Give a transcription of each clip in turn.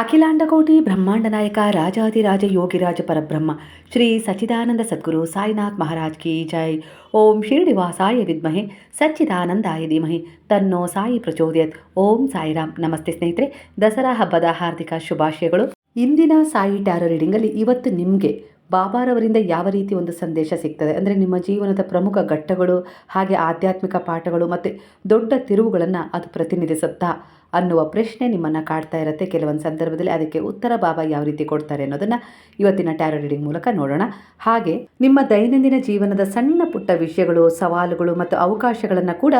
ಅಖಿಲಾಂಡಕೋಟಿ ಬ್ರಹ್ಮಾಂಡ ನಾಯಕ ರಾಜಾದಿರಾಜ ಯೋಗಿರಾಜ ಪರಬ್ರಹ್ಮ, ಶ್ರೀ ಸಚ್ಚಿದಾನಂದ ಸದ್ಗುರು ಸಾಯಿನಾಥ್ ಮಹಾರಾಜ್ ಕಿ ಜೈ. ಓಂ ಶಿರಡಿವಾಸಾಯ ವಿದ್ಮಹೆ, ಸಚ್ಚಿದಾನಂದಾಯ ಧೀಮಹಿ. ತನ್ನೋ ಸಾಯಿ ಪ್ರಚೋದಯತ್. ಓಂ ಸಾಯಿರಾಮ್. ನಮಸ್ತೆ ಸ್ನೇಹಿತರೆ, ದಸರಾ ಹಬ್ಬದ ಹಾರ್ದಿಕ ಶುಭಾಶಯಗಳು. ಇಂದಿನ ಸಾಯಿ ಟ್ಯಾರೋ ರೀಡಿಂಗಲ್ಲಿ ಇವತ್ತು ನಿಮಗೆ ಬಾಬಾರವರಿಂದ ಯಾವ ರೀತಿ ಒಂದು ಸಂದೇಶ ಸಿಗ್ತದೆ? ಅಂದರೆ ನಿಮ್ಮ ಜೀವನದ ಪ್ರಮುಖ ಘಟ್ಟಗಳು, ಹಾಗೆ ಆಧ್ಯಾತ್ಮಿಕ ಪಾಠಗಳು ಮತ್ತು ದೊಡ್ಡ ತಿರುವುಗಳನ್ನು ಅದು ಪ್ರತಿನಿಧಿಸುತ್ತಾ ಅನ್ನುವ ಪ್ರಶ್ನೆ ನಿಮ್ಮನ್ನು ಕಾಡ್ತಾ ಇರುತ್ತೆ. ಕೆಲವೊಂದು ಸಂದರ್ಭದಲ್ಲಿ ಅದಕ್ಕೆ ಉತ್ತರ ಬಾಬಾ ಯಾವ ರೀತಿ ಕೊಡ್ತಾರೆ ಅನ್ನೋದನ್ನು ಇವತ್ತಿನ ಟ್ಯಾರೋ ರೀಡಿಂಗ್ ಮೂಲಕ ನೋಡೋಣ. ಹಾಗೆ ನಿಮ್ಮ ದೈನಂದಿನ ಜೀವನದ ಸಣ್ಣ ಪುಟ್ಟ ವಿಷಯಗಳು, ಸವಾಲುಗಳು ಮತ್ತು ಅವಕಾಶಗಳನ್ನು ಕೂಡ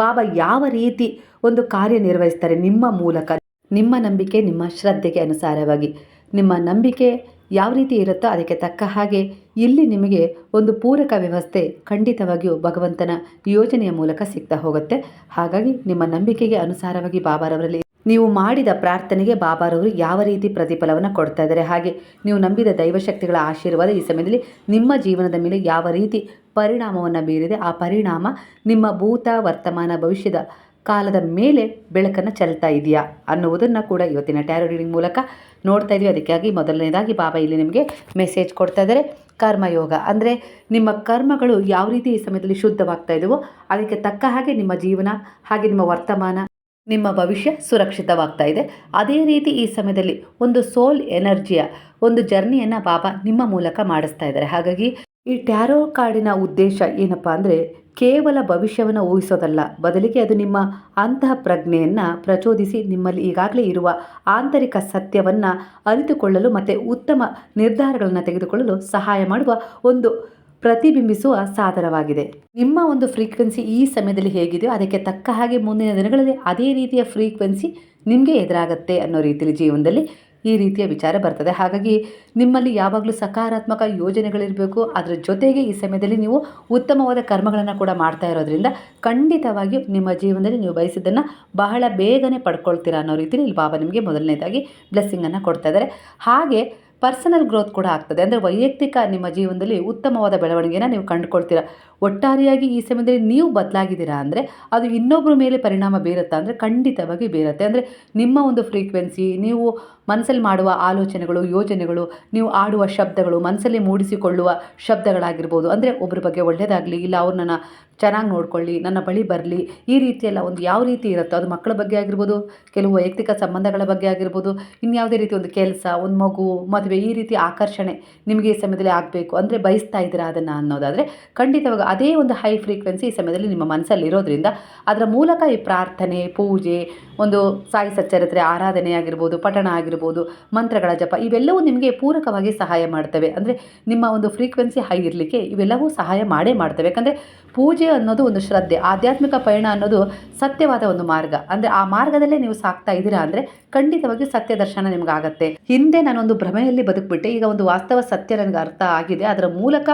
ಬಾಬಾ ಯಾವ ರೀತಿ ಒಂದು ಕಾರ್ಯನಿರ್ವಹಿಸ್ತಾರೆ ನಿಮ್ಮ ಮೂಲಕ? ನಿಮ್ಮ ನಂಬಿಕೆ ನಿಮ್ಮ ಶ್ರದ್ಧೆಗೆ ಅನುಸಾರವಾಗಿ. ನಿಮ್ಮ ನಂಬಿಕೆ ಯಾವ ರೀತಿ ಇರುತ್ತೋ ಅದಕ್ಕೆ ತಕ್ಕ ಹಾಗೆ ಇಲ್ಲಿ ನಿಮಗೆ ಒಂದು ಪೂರಕ ವ್ಯವಸ್ಥೆ ಖಂಡಿತವಾಗಿಯೂ ಭಗವಂತನ ಯೋಜನೆಯ ಮೂಲಕ ಸಿಗ್ತಾ ಹೋಗುತ್ತೆ. ಹಾಗಾಗಿ ನಿಮ್ಮ ನಂಬಿಕೆಗೆ ಅನುಸಾರವಾಗಿ ಬಾಬಾರವರಲ್ಲಿ ನೀವು ಮಾಡಿದ ಪ್ರಾರ್ಥನೆಗೆ ಬಾಬಾರವರು ಯಾವ ರೀತಿ ಪ್ರತಿಫಲವನ್ನು ಕೊಡ್ತಾ ಇದ್ದಾರೆ. ಹಾಗೆ ನೀವು ನಂಬಿದ ದೈವಶಕ್ತಿಗಳ ಆಶೀರ್ವಾದ ಈ ಸಮಯದಲ್ಲಿ ನಿಮ್ಮ ಜೀವನದ ಮೇಲೆ ಯಾವ ರೀತಿ ಪರಿಣಾಮವನ್ನು ಬೀರಿದೆ, ಆ ಪರಿಣಾಮ ನಿಮ್ಮ ಭೂತ, ವರ್ತಮಾನ, ಭವಿಷ್ಯದ ಕಾಲದ ಮೇಲೆ ಬೆಳಕನ್ನು ಚೆಲ್ತಾ ಇದೆಯಾ ಅನ್ನುವುದನ್ನು ಕೂಡ ಇವತ್ತಿನ ಟ್ಯಾರೋ ರೀಡಿಂಗ್ ಮೂಲಕ ನೋಡ್ತಾ ಇದ್ವಿ. ಅದಕ್ಕಾಗಿ ಮೊದಲನೇದಾಗಿ ಬಾಬಾ ಇಲ್ಲಿ ನಿಮಗೆ ಮೆಸೇಜ್ ಕೊಡ್ತಾ ಇದ್ದಾರೆ. ಕರ್ಮಯೋಗ ಅಂದರೆ ನಿಮ್ಮ ಕರ್ಮಗಳು ಯಾವ ರೀತಿ ಈ ಸಮಯದಲ್ಲಿ ಶುದ್ಧವಾಗ್ತಾ ಇದ್ದವೋ ಅದಕ್ಕೆ ತಕ್ಕ ಹಾಗೆ ನಿಮ್ಮ ಜೀವನ ಹಾಗೆ ನಿಮ್ಮ ವರ್ತಮಾನ, ನಿಮ್ಮ ಭವಿಷ್ಯ ಸುರಕ್ಷಿತವಾಗ್ತಾ ಇದೆ. ಅದೇ ರೀತಿ ಈ ಸಮಯದಲ್ಲಿ ಒಂದು ಸೋಲ್ ಎನರ್ಜಿಯ ಒಂದು ಜರ್ನಿಯನ್ನು ಬಾಬಾ ನಿಮ್ಮ ಮೂಲಕ ಮಾಡಿಸ್ತಾ ಇದ್ದಾರೆ. ಹಾಗಾಗಿ ಈ ಟ್ಯಾರೋ ಕಾರ್ಡಿನ ಉದ್ದೇಶ ಏನಪ್ಪ ಅಂದರೆ ಕೇವಲ ಭವಿಷ್ಯವನ್ನು ಊಹಿಸೋದಲ್ಲ. ಬದಲಿಗೆ ಅದು ನಿಮ್ಮ ಅಂತಹ ಪ್ರಜ್ಞೆಯನ್ನು ಪ್ರಚೋದಿಸಿ ನಿಮ್ಮಲ್ಲಿ ಈಗಾಗಲೇ ಇರುವ ಆಂತರಿಕ ಸತ್ಯವನ್ನು ಅರಿತುಕೊಳ್ಳಲು ಮತ್ತು ಉತ್ತಮ ನಿರ್ಧಾರಗಳನ್ನು ತೆಗೆದುಕೊಳ್ಳಲು ಸಹಾಯ ಮಾಡುವ ಒಂದು ಪ್ರತಿಬಿಂಬಿಸುವ ಸಾಧನವಾಗಿದೆ. ನಿಮ್ಮ ಒಂದು ಫ್ರೀಕ್ವೆನ್ಸಿ ಈ ಸಮಯದಲ್ಲಿ ಹೇಗಿದೆಯೋ ಅದಕ್ಕೆ ತಕ್ಕ ಹಾಗೆ ಮುಂದಿನ ದಿನಗಳಲ್ಲಿ ಅದೇ ರೀತಿಯ ಫ್ರೀಕ್ವೆನ್ಸಿ ನಿಮಗೆ ಎದುರಾಗತ್ತೆ ಅನ್ನೋ ರೀತಿಯಲ್ಲಿ ಜೀವನದಲ್ಲಿ ಈ ರೀತಿಯ ವಿಚಾರ ಬರ್ತದೆ. ಹಾಗಾಗಿ ನಿಮ್ಮಲ್ಲಿ ಯಾವಾಗಲೂ ಸಕಾರಾತ್ಮಕ ಯೋಜನೆಗಳಿರಬೇಕು. ಅದರ ಜೊತೆಗೆ ಈ ಸಮಯದಲ್ಲಿ ನೀವು ಉತ್ತಮವಾದ ಕರ್ಮಗಳನ್ನು ಕೂಡ ಮಾಡ್ತಾ ಇರೋದ್ರಿಂದ ಖಂಡಿತವಾಗಿಯೂ ನಿಮ್ಮ ಜೀವನದಲ್ಲಿ ನೀವು ಬಯಸಿದ್ದನ್ನು ಬಹಳ ಬೇಗನೆ ಪಡ್ಕೊಳ್ತೀರಾ ಅನ್ನೋ ರೀತಿಯಲ್ಲಿ ಇಲ್ಲಿ ಬಾಬಾ ನಿಮಗೆ ಮೊದಲನೇದಾಗಿ ಬ್ಲೆಸ್ಸಿಂಗನ್ನು ಕೊಡ್ತಾ ಇದ್ದಾರೆ. ಹಾಗೆ ಪರ್ಸನಲ್ ಗ್ರೋತ್ ಕೂಡ ಆಗ್ತದೆ. ಅಂದರೆ ವೈಯಕ್ತಿಕ ನಿಮ್ಮ ಜೀವನದಲ್ಲಿ ಉತ್ತಮವಾದ ಬೆಳವಣಿಗೆಯನ್ನು ನೀವು ಕಂಡುಕೊಳ್ತೀರಾ. ಒಟ್ಟಾರೆಯಾಗಿ ಈ ಸಮಯದಲ್ಲಿ ನೀವು ಬದಲಾಗಿದ್ದೀರಾ ಅಂದರೆ ಅದು ಇನ್ನೊಬ್ಬರ ಮೇಲೆ ಪರಿಣಾಮ ಬೀರುತ್ತಾ ಅಂದರೆ ಖಂಡಿತವಾಗಿ ಬೀರುತ್ತೆ. ಅಂದರೆ ನಿಮ್ಮ ಒಂದು ಫ್ರೀಕ್ವೆನ್ಸಿ ನೀವು ಮನಸ್ಸಲ್ಲಿ ಮಾಡುವ ಆಲೋಚನೆಗಳು ಯೋಜನೆಗಳು ನೀವು ಆಡುವ ಶಬ್ದಗಳು, ಮನಸ್ಸಲ್ಲಿ ಮೂಡಿಸಿಕೊಳ್ಳುವ ಶಬ್ದಗಳಾಗಿರ್ಬೋದು. ಅಂದರೆ ಒಬ್ಬರ ಬಗ್ಗೆ ಒಳ್ಳೆಯದಾಗಲಿ ಇಲ್ಲ ಅವ್ರನ್ನ ಚೆನ್ನಾಗಿ ನೋಡ್ಕೊಳ್ಳಿ, ನನ್ನ ಬಳಿ ಬರಲಿ, ಈ ರೀತಿಯೆಲ್ಲ ಒಂದು ಯಾವ ರೀತಿ ಇರುತ್ತೋ, ಅದು ಮಕ್ಕಳ ಬಗ್ಗೆ ಆಗಿರ್ಬೋದು, ಕೆಲವು ವೈಯಕ್ತಿಕ ಸಂಬಂಧಗಳ ಬಗ್ಗೆ ಆಗಿರ್ಬೋದು, ಇನ್ಯಾವುದೇ ರೀತಿ ಒಂದು ಕೆಲಸ, ಒಂದು ಮಗು, ಮದುವೆ, ಈ ರೀತಿ ಆಕರ್ಷಣೆ ನಿಮಗೆ ಈ ಸಮಯದಲ್ಲಿ ಆಗಬೇಕು ಅಂದರೆ ಬಯಸ್ತಾ ಇದ್ದೀರಾ ಅದನ್ನು ಅನ್ನೋದಾದರೆ, ಖಂಡಿತವಾಗ ಅದೇ ಒಂದು ಹೈ ಫ್ರೀಕ್ವೆನ್ಸಿ ಈ ಸಮಯದಲ್ಲಿ ನಿಮ್ಮ ಮನಸ್ಸಲ್ಲಿ ಇರೋದ್ರಿಂದ ಅದರ ಮೂಲಕ ಈ ಪ್ರಾರ್ಥನೆ, ಪೂಜೆ ಒಂದು ಸಾಯಿ ಸಚ್ಚರಿತ್ರೆ ಆರಾಧನೆ ಆಗಿರ್ಬೋದು ಪಠಣ ಆಗಿರ್ಬೋದು, ಮಂತ್ರಗಳ ಜಪ, ಇವೆಲ್ಲವೂ ನಿಮಗೆ ಪೂರಕವಾಗಿ ಸಹಾಯ ಮಾಡ್ತವೆ. ಅಂದರೆ ನಿಮ್ಮ ಒಂದು ಫ್ರೀಕ್ವೆನ್ಸಿ ಹೈ ಇರಲಿಕ್ಕೆ ಇವೆಲ್ಲವೂ ಸಹಾಯ ಮಾಡೇ ಮಾಡ್ತವೆ. ಯಾಕಂದರೆ ಪೂಜೆ ಅನ್ನೋದು ಒಂದು ಶ್ರದ್ಧೆ, ಆಧ್ಯಾತ್ಮಿಕ ಪಯಣ ಅನ್ನೋದು ಸತ್ಯವಾದ ಒಂದು ಮಾರ್ಗ. ಅಂದರೆ ಆ ಮಾರ್ಗದಲ್ಲೇ ನೀವು ಸಾಕ್ತಾ ಇದ್ದೀರಾ ಅಂದರೆ ಖಂಡಿತವಾಗಿ ಸತ್ಯ ದರ್ಶನ ನಿಮಗಾಗತ್ತೆ. ಹಿಂದೆ ನಾನೊಂದು ಭ್ರಮೆಯಲ್ಲಿ ಬದುಕ್ಬಿಟ್ಟೆ, ಈಗ ಒಂದು ವಾಸ್ತವ ಸತ್ಯ ನನಗೆ ಅರ್ಥ ಆಗಿದೆ. ಅದರ ಮೂಲಕ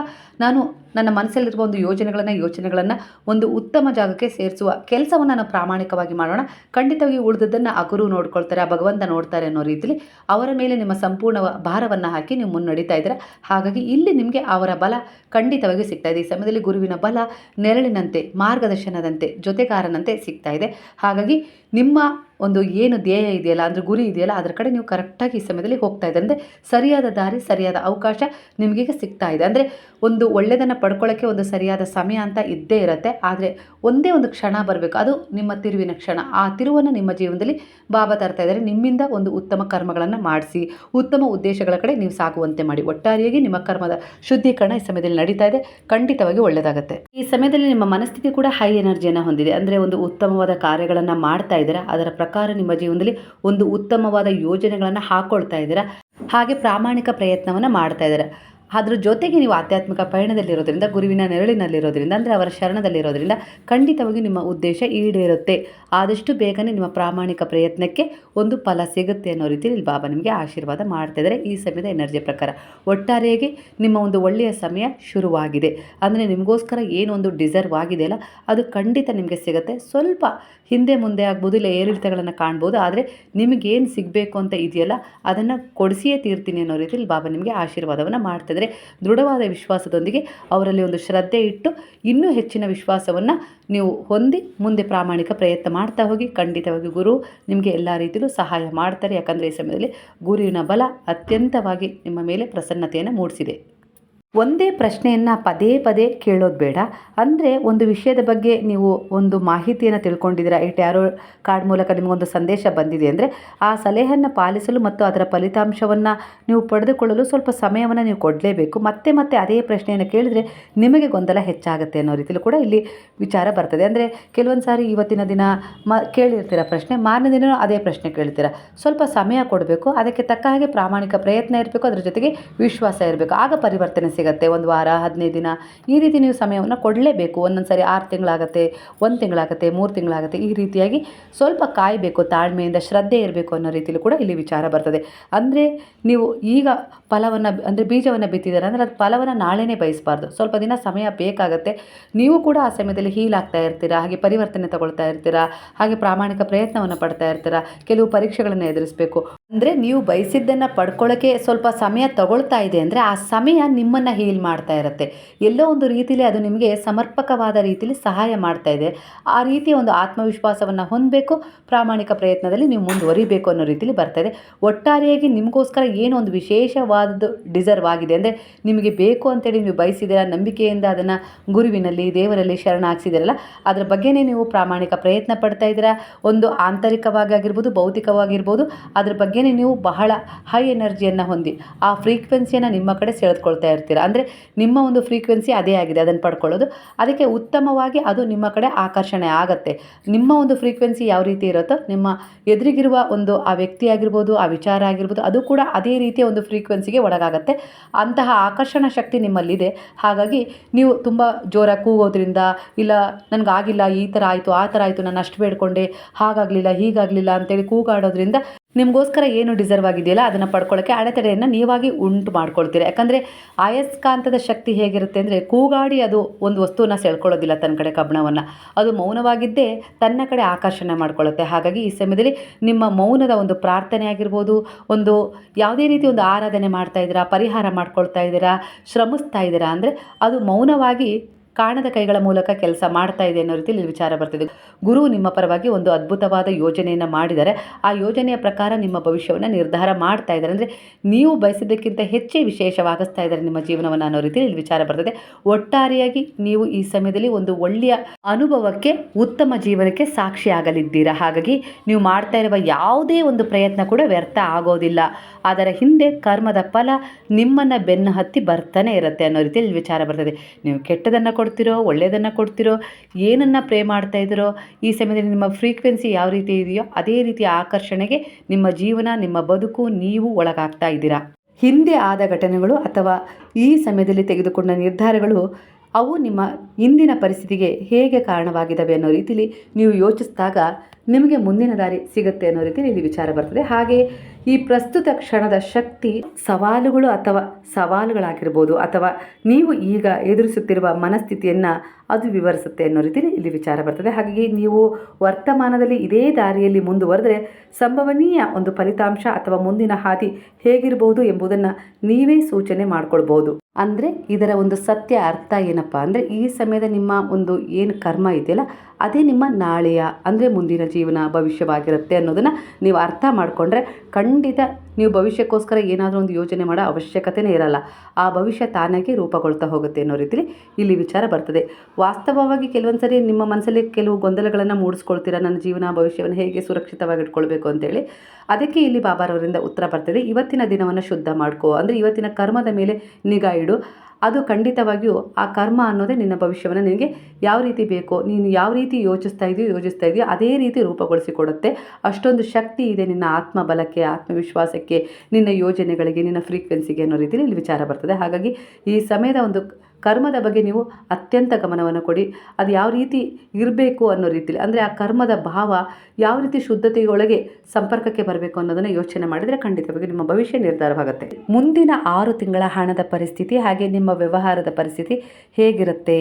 ನಾನು ನನ್ನ ಮನಸ್ಸಲ್ಲಿರುವ ಒಂದು ಯೋಜನೆಗಳನ್ನು, ಯೋಚನೆಗಳನ್ನು ಒಂದು ಉತ್ತಮ ಜಾಗಕ್ಕೆ ಸೇರಿಸುವ ಕೆಲಸವನ್ನು ನಾನು ಪ್ರಾಮಾಣಿಕವಾಗಿ ಮಾಡೋಣ. ಖಂಡಿತವಾಗಿ ಉಳಿದದ್ದನ್ನು ಆ ಗುರು ನೋಡ್ಕೊಳ್ತಾರೆ, ಆ ಭಗವಂತ ನೋಡ್ತಾರೆ ಅನ್ನೋ ರೀತಿಯಲ್ಲಿ ಅವರ ಮೇಲೆ ನಿಮ್ಮ ಸಂಪೂರ್ಣ ಭಾರವನ್ನು ಹಾಕಿ ನೀವು ಮುನ್ನಡೀತಾ ಇದ್ದೀರಾ. ಹಾಗಾಗಿ ಇಲ್ಲಿ ನಿಮಗೆ ಅವರ ಬಲ ಖಂಡಿತವಾಗಿ ಸಿಗ್ತಾ ಇದೆ. ಈ ಸಮಯದಲ್ಲಿ ಗುರುವಿನ ಬಲ ನೆರಳಿನಂತೆ, ಮಾರ್ಗದರ್ಶನದಂತೆ, ಜೊತೆಗಾರನಂತೆ ಸಿಗ್ತಾ ಇದೆ. ಹಾಗಾಗಿ ನಿಮ್ಮ ಒಂದು ಏನು ಧ್ಯೇಯ ಇದೆಯಲ್ಲ, ಅಂದರೆ ಗುರಿ ಇದೆಯಲ್ಲ, ಅದರ ಕಡೆ ನೀವು ಕರೆಕ್ಟಾಗಿ ಈ ಸಮಯದಲ್ಲಿ ಹೋಗ್ತಾ ಇದೆ ಅಂದರೆ ಸರಿಯಾದ ದಾರಿ, ಸರಿಯಾದ ಅವಕಾಶ ನಿಮಗೀಗ ಸಿಗ್ತಾ ಇದೆ. ಅಂದರೆ ಒಂದು ಒಳ್ಳೆಯದನ್ನು ಪಡ್ಕೊಳ್ಳೋಕ್ಕೆ ಒಂದು ಸರಿಯಾದ ಸಮಯ ಅಂತ ಇದ್ದೇ ಇರುತ್ತೆ. ಆದರೆ ಒಂದೇ ಒಂದು ಕ್ಷಣ ಬರಬೇಕು. ಅದು ನಿಮ್ಮ ತಿರುವಿನ ಕ್ಷಣ. ಆ ತಿರುವನ್ನು ನಿಮ್ಮ ಜೀವನದಲ್ಲಿ ಬಾಬಾ ತರ್ತಾ ಇದ್ದಾರೆ. ನಿಮ್ಮಿಂದ ಒಂದು ಉತ್ತಮ ಕರ್ಮಗಳನ್ನು ಮಾಡಿಸಿ, ಉತ್ತಮ ಉದ್ದೇಶಗಳ ಕಡೆ ನೀವು ಸಾಗುವಂತೆ ಮಾಡಿ. ಒಟ್ಟಾರೆಯಾಗಿ ನಿಮ್ಮ ಕರ್ಮದ ಶುದ್ಧೀಕರಣ ಈ ಸಮಯದಲ್ಲಿ ನಡೀತಾ ಇದೆ. ಖಂಡಿತವಾಗಿ ಒಳ್ಳೆಯದಾಗುತ್ತೆ. ಈ ಸಮಯದಲ್ಲಿ ನಿಮ್ಮ ಮನಸ್ಥಿತಿ ಕೂಡ ಹೈ ಎನರ್ಜಿಯನ್ನು ಹೊಂದಿದೆ. ಅಂದರೆ ಒಂದು ಉತ್ತಮವಾದ ಕಾರ್ಯಗಳನ್ನು ಮಾಡ್ತಾ ಇದ್ದೀರಾ. ಅದರ ಪ್ರಕಾರ ನಿಮ್ಮ ಜೀವನದಲ್ಲಿ ಒಂದು ಉತ್ತಮವಾದ ಯೋಜನೆಗಳನ್ನು ಹಾಕ್ಕೊಳ್ತಾ ಇದ್ದೀರಾ? ಹಾಗೆ ಪ್ರಾಮಾಣಿಕ ಪ್ರಯತ್ನವನ್ನು ಮಾಡ್ತಾ ಇದ್ದೀರಾ? ಅದ್ರ ಜೊತೆಗೆ ನೀವು ಆಧ್ಯಾತ್ಮಿಕ ಪಯಣದಲ್ಲಿರೋದ್ರಿಂದ, ಗುರುವಿನ ನೆರಳಿನಲ್ಲಿರೋದ್ರಿಂದ, ಅಂದರೆ ಅವರ ಶರಣದಲ್ಲಿರೋದ್ರಿಂದ ಖಂಡಿತವಾಗಿ ನಿಮ್ಮ ಉದ್ದೇಶ ಈಡೇರುತ್ತೆ. ಆದಷ್ಟು ಬೇಗನೆ ನಿಮ್ಮ ಪ್ರಾಮಾಣಿಕ ಪ್ರಯತ್ನಕ್ಕೆ ಒಂದು ಫಲ ಸಿಗುತ್ತೆ ಅನ್ನೋ ರೀತಿಯಲ್ಲಿ ಬಾಬಾ ನಿಮಗೆ ಆಶೀರ್ವಾದ ಮಾಡ್ತಾಯಿದ್ದಾರೆ ಈ ಸಮಯದ ಎನರ್ಜಿ ಪ್ರಕಾರ. ಒಟ್ಟಾರೆಯಾಗಿ ನಿಮ್ಮ ಒಂದು ಒಳ್ಳೆಯ ಸಮಯ ಶುರುವಾಗಿದೆ. ಅಂದರೆ ನಿಮಗೋಸ್ಕರ ಏನೊಂದು ಡಿಸರ್ವ್ ಆಗಿದೆಯಲ್ಲ ಅದು ಖಂಡಿತ ನಿಮಗೆ ಸಿಗುತ್ತೆ. ಸ್ವಲ್ಪ ಹಿಂದೆ ಮುಂದೆ ಆಗ್ಬೋದು, ಇಲ್ಲ ಏರಿಳಿತಗಳನ್ನು ಕಾಣ್ಬೋದು, ಆದರೆ ನಿಮಗೇನು ಸಿಗಬೇಕು ಅಂತ ಇದೆಯಲ್ಲ, ಅದನ್ನು ಕೊಡಿಸಿಯೇ ತೀರ್ತೀನಿ ಅನ್ನೋ ರೀತಿಯಲ್ಲಿ ಬಾಬಾ ನಿಮಗೆ ಆಶೀರ್ವಾದವನ್ನು ಮಾಡ್ತಿದ್ದಾರೆ ಅಂದರೆ ದೃಢವಾದ ವಿಶ್ವಾಸದೊಂದಿಗೆ ಅವರಲ್ಲಿ ಒಂದು ಶ್ರದ್ಧೆ ಇಟ್ಟು ಇನ್ನೂ ಹೆಚ್ಚಿನ ವಿಶ್ವಾಸವನ್ನು ನೀವು ಹೊಂದಿ ಮುಂದೆ ಪ್ರಾಮಾಣಿಕ ಪ್ರಯತ್ನ ಮಾಡ್ತಾ ಹೋಗಿ. ಖಂಡಿತವಾಗಿ ಗುರು, ನಿಮಗೆ ಎಲ್ಲ ರೀತಿಯಲ್ಲೂ ಸಹಾಯ ಮಾಡ್ತಾರೆ. ಯಾಕಂದರೆ ಈ ಸಮಯದಲ್ಲಿ ಗುರುವಿನ ಬಲ ಅತ್ಯಂತವಾಗಿ ನಿಮ್ಮ ಮೇಲೆ ಪ್ರಸನ್ನತೆಯನ್ನು ಮೂಡಿಸಿದೆ. ಒಂದೇ ಪ್ರಶ್ನೆಯನ್ನು ಪದೇ ಪದೇ ಕೇಳೋದು ಬೇಡ. ಅಂದರೆ ಒಂದು ವಿಷಯದ ಬಗ್ಗೆ ನೀವು ಒಂದು ಮಾಹಿತಿಯನ್ನು ತಿಳ್ಕೊಂಡಿದ್ದೀರಾ? ಈ ಟ್ಯಾರೋ ಕಾರ್ಡ್ ಮೂಲಕ ನಿಮಗೊಂದು ಸಂದೇಶ ಬಂದಿದೆ ಅಂದರೆ ಆ ಸಲಹೆಯನ್ನು ಪಾಲಿಸಲು ಮತ್ತು ಅದರ ಫಲಿತಾಂಶವನ್ನು ನೀವು ಪಡೆದುಕೊಳ್ಳಲು ಸ್ವಲ್ಪ ಸಮಯವನ್ನು ನೀವು ಕೊಡಲೇಬೇಕು. ಮತ್ತೆ ಮತ್ತೆ ಅದೇ ಪ್ರಶ್ನೆಯನ್ನು ಕೇಳಿದರೆ ನಿಮಗೆ ಗೊಂದಲ ಹೆಚ್ಚಾಗುತ್ತೆ ಅನ್ನೋ ರೀತಿಯಲ್ಲಿ ಕೂಡ ಇಲ್ಲಿ ವಿಚಾರ ಬರ್ತದೆ. ಅಂದರೆ ಕೆಲವೊಂದು ಸಾರಿ ಇವತ್ತಿನ ದಿನ ಮ ಕೇಳಿರ್ತೀರ ಪ್ರಶ್ನೆ, ಮಾರನೇ ದಿನ ಅದೇ ಪ್ರಶ್ನೆ ಕೇಳ್ತೀರ. ಸ್ವಲ್ಪ ಸಮಯ ಕೊಡಬೇಕು, ಅದಕ್ಕೆ ತಕ್ಕ ಹಾಗೆ ಪ್ರಾಮಾಣಿಕ ಪ್ರಯತ್ನ ಇರಬೇಕು, ಅದರ ಜೊತೆಗೆ ವಿಶ್ವಾಸ ಇರಬೇಕು. ಆಗ ಪರಿವರ್ತನೆ ಸಿಗುತ್ತೆ. ಒಂದು ವಾರ, ಹದಿನೈದು ದಿನ ಈ ರೀತಿ ನೀವು ಸಮಯವನ್ನು ಕೊಡಲೇಬೇಕು. ಒಂದೊಂದು ಸಾರಿ ಆರು ತಿಂಗಳಾಗತ್ತೆ, ಒಂದು ತಿಂಗಳಾಗತ್ತೆ, ಮೂರು ತಿಂಗಳಾಗತ್ತೆ, ಈ ರೀತಿಯಾಗಿ ಸ್ವಲ್ಪ ಕಾಯಬೇಕು, ತಾಳ್ಮೆಯಿಂದ ಶ್ರದ್ಧೆ ಇರಬೇಕು ಅನ್ನೋ ರೀತಿಯಲ್ಲಿ ಕೂಡ ಇಲ್ಲಿ ವಿಚಾರ ಬರ್ತದೆ. ಅಂದರೆ ನೀವು ಈಗ ಫಲವನ್ನು, ಅಂದರೆ ಬೀಜವನ್ನು ಬಿತ್ತಿದ್ದಾರೆ ಅಂದರೆ ಅದು ಫಲವನ್ನು ನಾಳೆನೇ ಬಯಸಬಾರ್ದು. ಸ್ವಲ್ಪ ದಿನ ಸಮಯ ಬೇಕಾಗುತ್ತೆ. ನೀವು ಕೂಡ ಆ ಸಮಯದಲ್ಲಿ ಹೀಲ್ ಆಗ್ತಾ ಇರ್ತೀರಾ, ಹಾಗೆ ಪರಿವರ್ತನೆ ತಗೊಳ್ತಾ ಇರ್ತೀರಾ, ಹಾಗೆ ಪ್ರಾಮಾಣಿಕ ಪ್ರಯತ್ನವನ್ನು ಪಡ್ತಾ ಇರ್ತೀರಾ, ಕೆಲವು ಪರೀಕ್ಷೆಗಳನ್ನು ಎದುರಿಸಬೇಕು. ಅಂದರೆ ನೀವು ಬಯಸಿದ್ದನ್ನು ಪಡ್ಕೊಳ್ಳೋಕ್ಕೆ ಸ್ವಲ್ಪ ಸಮಯ ತಗೊಳ್ತಾ ಇದೆ. ಅಂದರೆ ಆ ಸಮಯ ನಿಮ್ಮನ್ನು ಹೀಲ್ ಮಾಡ್ತಾ ಇರುತ್ತೆ. ಎಲ್ಲೋ ಒಂದು ರೀತಿಯಲ್ಲಿ ಅದು ನಿಮಗೆ ಸಮರ್ಪಕವಾದ ರೀತಿಯಲ್ಲಿ ಸಹಾಯ ಮಾಡ್ತಾ ಇದೆ. ಆ ರೀತಿಯ ಒಂದು ಆತ್ಮವಿಶ್ವಾಸವನ್ನು ಹೊಂದಬೇಕು, ಪ್ರಾಮಾಣಿಕ ಪ್ರಯತ್ನದಲ್ಲಿ ನೀವು ಮುಂದುವರಿಬೇಕು ಅನ್ನೋ ರೀತಿಯಲ್ಲಿ ಬರ್ತಾ ಇದೆ. ಒಟ್ಟಾರೆಯಾಗಿ ನಿಮಗೋಸ್ಕರ ಏನೋ ಒಂದು ವಿಶೇಷವಾದದ್ದು ಡಿಸರ್ವ್ ಆಗಿದೆ ಅಂದರೆ ನಿಮಗೆ ಬೇಕು ಅಂತೇಳಿ ನೀವು ಬಯಸಿದಿರ, ನಂಬಿಕೆಯಿಂದ ಅದನ್ನು ಗುರುವಿನಲ್ಲಿ, ದೇವರಲ್ಲಿ ಶರಣ ಹಾಕ್ಸಿದ್ದೀರಲ್ಲ ಅದರ ಬಗ್ಗೆನೇ ನೀವು ಪ್ರಾಮಾಣಿಕ ಪ್ರಯತ್ನ ಪಡ್ತಾ ಇದ್ದೀರಾ? ಒಂದು ಆಂತರಿಕವಾಗಿ ಆಗಿರ್ಬೋದು ಭೌತಿಕವಾಗಿರ್ಬೋದು, ಅದ್ರ ಬಗ್ಗೆನೇ ನೀವು ಬಹಳ ಹೈ ಎನರ್ಜಿಯನ್ನು ಹೊಂದಿ, ಆ ಫ್ರೀಕ್ವೆನ್ಸಿಯನ್ನು ನಿಮ್ಮ ಕಡೆ ಸೆಳೆದುಕೊಳ್ತಾ ಇರ್ತೀರ. ಅಂದರೆ ನಿಮ್ಮ ಒಂದು ಫ್ರೀಕ್ವೆನ್ಸಿ ಅದೇ ಆಗಿದೆ, ಅದನ್ನು ಪಡ್ಕೊಳ್ಳೋದು. ಅದಕ್ಕೆ ಉತ್ತಮವಾಗಿ ಅದು ನಿಮ್ಮ ಕಡೆ ಆಕರ್ಷಣೆ ಆಗುತ್ತೆ. ನಿಮ್ಮ ಒಂದು ಫ್ರೀಕ್ವೆನ್ಸಿ ಯಾವ ರೀತಿ ಇರುತ್ತೋ, ನಿಮ್ಮ ಎದುರಿಗಿರುವ ಒಂದು ಆ ವ್ಯಕ್ತಿ ಆಗಿರ್ಬೋದು, ಆ ವಿಚಾರ ಆಗಿರ್ಬೋದು, ಅದು ಕೂಡ ಅದೇ ರೀತಿಯ ಒಂದು ಫ್ರೀಕ್ವೆನ್ಸಿಗೆ ಒಳಗಾಗತ್ತೆ. ಅಂತಹ ಆಕರ್ಷಣ ಶಕ್ತಿ ನಿಮ್ಮಲ್ಲಿದೆ. ಹಾಗಾಗಿ ನೀವು ತುಂಬ ಜೋರಾಗಿ ಕೂಗೋದ್ರಿಂದ, ಇಲ್ಲ ನನಗಾಗಿಲ್ಲ ಈ ಥರ ಆಯಿತು, ಆ ಥರ ಆಯಿತು, ನಾನು ಅಷ್ಟು ಬೇಡ್ಕೊಂಡೆ, ಹಾಗಾಗಲಿಲ್ಲ, ಹೀಗಾಗಲಿಲ್ಲ ಅಂತೇಳಿ ಕೂಗಾಡೋದ್ರಿಂದ ನಿಮಗೋಸ್ಕರ ಏನು ಡಿಸರ್ವ್ ಆಗಿದೆಯಲ್ಲ ಅದನ್ನು ಪಡ್ಕೊಳ್ಳೋಕ್ಕೆ ಅಡೆತಡೆಯನ್ನು ನೀವಾಗಿ ಉಂಟು ಮಾಡ್ಕೊಳ್ತೀರಾ. ಯಾಕಂದರೆ ಆಯಸ್ಕಾಂತದ ಶಕ್ತಿ ಹೇಗಿರುತ್ತೆ ಅಂದರೆ ಕೂಗಾಡಿ ಅದು ಒಂದು ವಸ್ತುವನ್ನು ಸೆಳ್ಕೊಳ್ಳೋದಿಲ್ಲ ತನ್ನ ಕಡೆ ಕಬ್ಬಣವನ್ನು ಅದು ಮೌನವಾಗಿದ್ದೇ ತನ್ನ ಕಡೆ ಆಕರ್ಷಣೆ ಮಾಡ್ಕೊಳ್ಳುತ್ತೆ ಹಾಗಾಗಿ ಈ ಸಮಯದಲ್ಲಿ ನಿಮ್ಮ ಮೌನದ ಒಂದು ಪ್ರಾರ್ಥನೆ ಆಗಿರ್ಬೋದು, ಒಂದು ಯಾವುದೇ ರೀತಿ ಒಂದು ಆರಾಧನೆ ಮಾಡ್ತಾ ಇದ್ದೀರಾ, ಪರಿಹಾರ ಮಾಡ್ಕೊಳ್ತಾ ಇದ್ದೀರಾ, ಶ್ರಮಿಸ್ತಾ ಇದ್ದೀರಾ ಅಂದರೆ ಅದು ಮೌನವಾಗಿ ಕಾಣದ ಕೈಗಳ ಮೂಲಕ ಕೆಲಸ ಮಾಡ್ತಾ ಇದೆ ಅನ್ನೋ ರೀತಿಯಲ್ಲಿ ವಿಚಾರ ಬರ್ತಿದೆ. ಗುರು ನಿಮ್ಮ ಪರವಾಗಿ ಒಂದು ಅದ್ಭುತವಾದ ಯೋಜನೆಯನ್ನು ಮಾಡಿದ್ದಾರೆ. ಆ ಯೋಜನೆಯ ಪ್ರಕಾರ ನಿಮ್ಮ ಭವಿಷ್ಯವನ್ನು ನಿರ್ಧಾರ ಮಾಡ್ತಾ ಇದ್ದಾರೆ. ಅಂದರೆ ನೀವು ಬಯಸಿದ್ದಕ್ಕಿಂತ ಹೆಚ್ಚೇ ವಿಶೇಷವಾಗಿಸ್ತಾ ಇದ್ದಾರೆ ನಿಮ್ಮ ಜೀವನವನ್ನು ಅನ್ನೋ ರೀತಿಯಲ್ಲಿ ಇಲ್ಲಿ ವಿಚಾರ ಬರ್ತದೆ. ಒಟ್ಟಾರೆಯಾಗಿ ನೀವು ಈ ಸಮಯದಲ್ಲಿ ಒಂದು ಒಳ್ಳೆಯ ಅನುಭವಕ್ಕೆ, ಉತ್ತಮ ಜೀವನಕ್ಕೆ ಸಾಕ್ಷಿಯಾಗಲಿದ್ದೀರಾ ಹಾಗಾಗಿ ನೀವು ಮಾಡ್ತಾ ಇರುವ ಯಾವುದೇ ಒಂದು ಪ್ರಯತ್ನ ಕೂಡ ವ್ಯರ್ಥ ಆಗೋದಿಲ್ಲ. ಅದರ ಹಿಂದೆ ಕರ್ಮದ ಫಲ ನಿಮ್ಮನ್ನು ಬೆನ್ನು ಹತ್ತಿ ಬರ್ತಾನೆ ಇರುತ್ತೆ ಅನ್ನೋ ರೀತಿಯಲ್ಲಿ ವಿಚಾರ ಬರ್ತದೆ. ನೀವು ಕೆಟ್ಟದನ್ನು ಕೊಡ್ತಿರೋ, ಒಳ್ಳೆಯದನ್ನು ಕೊಡ್ತಿರೋ, ಏನನ್ನು ಪ್ರೇ ಮಾಡ್ತಾ ಇದ್ದೀರೋ, ಈ ಸಮಯದಲ್ಲಿ ನಿಮ್ಮ ಫ್ರೀಕ್ವೆನ್ಸಿ ಯಾವ ರೀತಿ ಇದೆಯೋ ಅದೇ ರೀತಿಯ ಆಕರ್ಷಣೆಗೆ ನಿಮ್ಮ ಜೀವನ, ನಿಮ್ಮ ಬದುಕು ನೀವು ಒಳಗಾಗ್ತಾ ಇದ್ದೀರಾ. ಹಿಂದೆ ಆದ ಘಟನೆಗಳು ಅಥವಾ ಈ ಸಮಯದಲ್ಲಿ ತೆಗೆದುಕೊಂಡ ನಿರ್ಧಾರಗಳು ಅವು ನಿಮ್ಮ ಇಂದಿನ ಪರಿಸ್ಥಿತಿಗೆ ಹೇಗೆ ಕಾರಣವಾಗಿದ್ದಾವೆ ಅನ್ನೋ ರೀತಿಲಿ ನೀವು ಯೋಚಿಸಿದಾಗ ನಿಮಗೆ ಮುಂದಿನ ದಾರಿ ಸಿಗುತ್ತೆ ಅನ್ನೋ ರೀತಿಯಲ್ಲಿ ಇಲ್ಲಿ ವಿಚಾರ ಬರ್ತದೆ. ಹಾಗೆ ಈ ಪ್ರಸ್ತುತ ಕ್ಷಣದ ಶಕ್ತಿ ಸವಾಲುಗಳು ಅಥವಾ ಸವಾಲುಗಳಾಗಿರ್ಬೋದು ಅಥವಾ ನೀವು ಈಗ ಎದುರಿಸುತ್ತಿರುವ ಮನಸ್ಥಿತಿಯನ್ನು ಅದು ವಿವರಿಸುತ್ತೆ ಅನ್ನೋ ರೀತಿಯಲ್ಲಿ ಇಲ್ಲಿ ವಿಚಾರ ಬರ್ತದೆ. ಹಾಗಾಗಿ ನೀವು ವರ್ತಮಾನದಲ್ಲಿ ಇದೇ ದಾರಿಯಲ್ಲಿ ಮುಂದುವರೆದ್ರೆ ಸಂಭವನೀಯ ಒಂದು ಫಲಿತಾಂಶ ಅಥವಾ ಮುಂದಿನ ಹಾದಿ ಹೇಗಿರ್ಬೋದು ಎಂಬುದನ್ನು ನೀವೇ ಸೂಚನೆ ಮಾಡ್ಕೊಳ್ಬೋದು. ಅಂದರೆ ಇದರ ಒಂದು ಸತ್ಯ ಅರ್ಥ ಏನಪ್ಪ ಅಂದರೆ ಈ ಸಮಯದ ನಿಮ್ಮ ಒಂದು ಏನು ಕರ್ಮ ಇದೆಯಲ್ಲ ಅದೇ ನಿಮ್ಮ ನಾಳೆಯ, ಅಂದರೆ ಮುಂದಿನ ಜೀವನ ಭವಿಷ್ಯವಾಗಿರುತ್ತೆ ಅನ್ನೋದನ್ನು ನೀವು ಅರ್ಥ ಮಾಡಿಕೊಂಡ್ರೆ ಖಂಡಿತ ನೀವು ಭವಿಷ್ಯಕ್ಕೋಸ್ಕರ ಏನಾದರೂ ಒಂದು ಯೋಚನೆ ಮಾಡೋ ಅವಶ್ಯಕತೆನೇ ಇರಲ್ಲ. ಆ ಭವಿಷ್ಯ ತಾನಾಗಿ ರೂಪುಗೊಳ್ತಾ ಹೋಗುತ್ತೆ ಅನ್ನೋ ರೀತಿಲಿ ಇಲ್ಲಿ ವಿಚಾರ ಬರ್ತದೆ. ವಾಸ್ತವವಾಗಿ ಕೆಲವೊಂದು ಸರಿ ನಿಮ್ಮ ಮನಸ್ಸಲ್ಲಿ ಕೆಲವು ಗೊಂದಲಗಳನ್ನು ಮೂಡಿಸ್ಕೊಳ್ತೀರಾ? ನನ್ನ ಜೀವನ, ಭವಿಷ್ಯವನ್ನು ಹೇಗೆ ಸುರಕ್ಷಿತವಾಗಿ ಇಟ್ಕೊಳ್ಬೇಕು ಅಂತೇಳಿ. ಅದಕ್ಕೆ ಇಲ್ಲಿ ಬಾಬಾರವರಿಂದ ಉತ್ತರ ಬರ್ತದೆ. ಇವತ್ತಿನ ದಿನವನ್ನು ಶುದ್ಧ ಮಾಡ್ಕೋ. ಅಂದರೆ ಇವತ್ತಿನ ಕರ್ಮದ ಮೇಲೆ ನಿಗಾ ಇಡು. ಅದು ಖಂಡಿತವಾಗಿಯೂ ಆ ಕರ್ಮ ಅನ್ನೋದೇ ನಿನ್ನ ಭವಿಷ್ಯವನ್ನು ನಿನಗೆ ಯಾವ ರೀತಿ ಬೇಕೋ, ನೀನು ಯಾವ ರೀತಿ ಯೋಚಿಸ್ತಾ ಇದೆಯೋ ಯೋಚಿಸ್ತಾ ಇದೆಯೋ, ಅದೇ ರೀತಿ ರೂಪಗೊಳಿಸಿಕೊಡುತ್ತೆ. ಅಷ್ಟೊಂದು ಶಕ್ತಿ ಇದೆ ನಿನ್ನ ಆತ್ಮಬಲಕ್ಕೆ, ಆತ್ಮವಿಶ್ವಾಸಕ್ಕೆ, ನಿನ್ನ ಯೋಜನೆಗಳಿಗೆ, ನಿನ್ನ ಫ್ರೀಕ್ವೆನ್ಸಿಗೆ ಅನ್ನೋ ರೀತಿಯಲ್ಲಿ ಇಲ್ಲಿ ವಿಚಾರ ಬರ್ತದೆ. ಹಾಗಾಗಿ ಈ ಸಮಯದ ಒಂದು ಕರ್ಮದ ಬಗ್ಗೆ ನೀವು ಅತ್ಯಂತ ಗಮನವನ್ನು ಕೊಡಿ. ಅದು ಯಾವ ರೀತಿ ಇರಬೇಕು ಅನ್ನೋ ರೀತಿಲಿ. ಅಂದರೆ ಆ ಕರ್ಮದ ಭಾವ ಯಾವ ರೀತಿ ಶುದ್ಧತೆಯೊಳಗೆ ಸಂಪರ್ಕಕ್ಕೆ ಬರಬೇಕು ಅನ್ನೋದನ್ನು ಯೋಚನೆ ಮಾಡಿದರೆ ಖಂಡಿತವಾಗಿ ನಿಮ್ಮ ಭವಿಷ್ಯ ನಿರ್ಧಾರವಾಗುತ್ತೆ. ಮುಂದಿನ ಆರು ತಿಂಗಳ ಹಣದ ಪರಿಸ್ಥಿತಿ ಹಾಗೆ ನಿಮ್ಮ ವ್ಯವಹಾರದ ಪರಿಸ್ಥಿತಿ ಹೇಗಿರುತ್ತೆ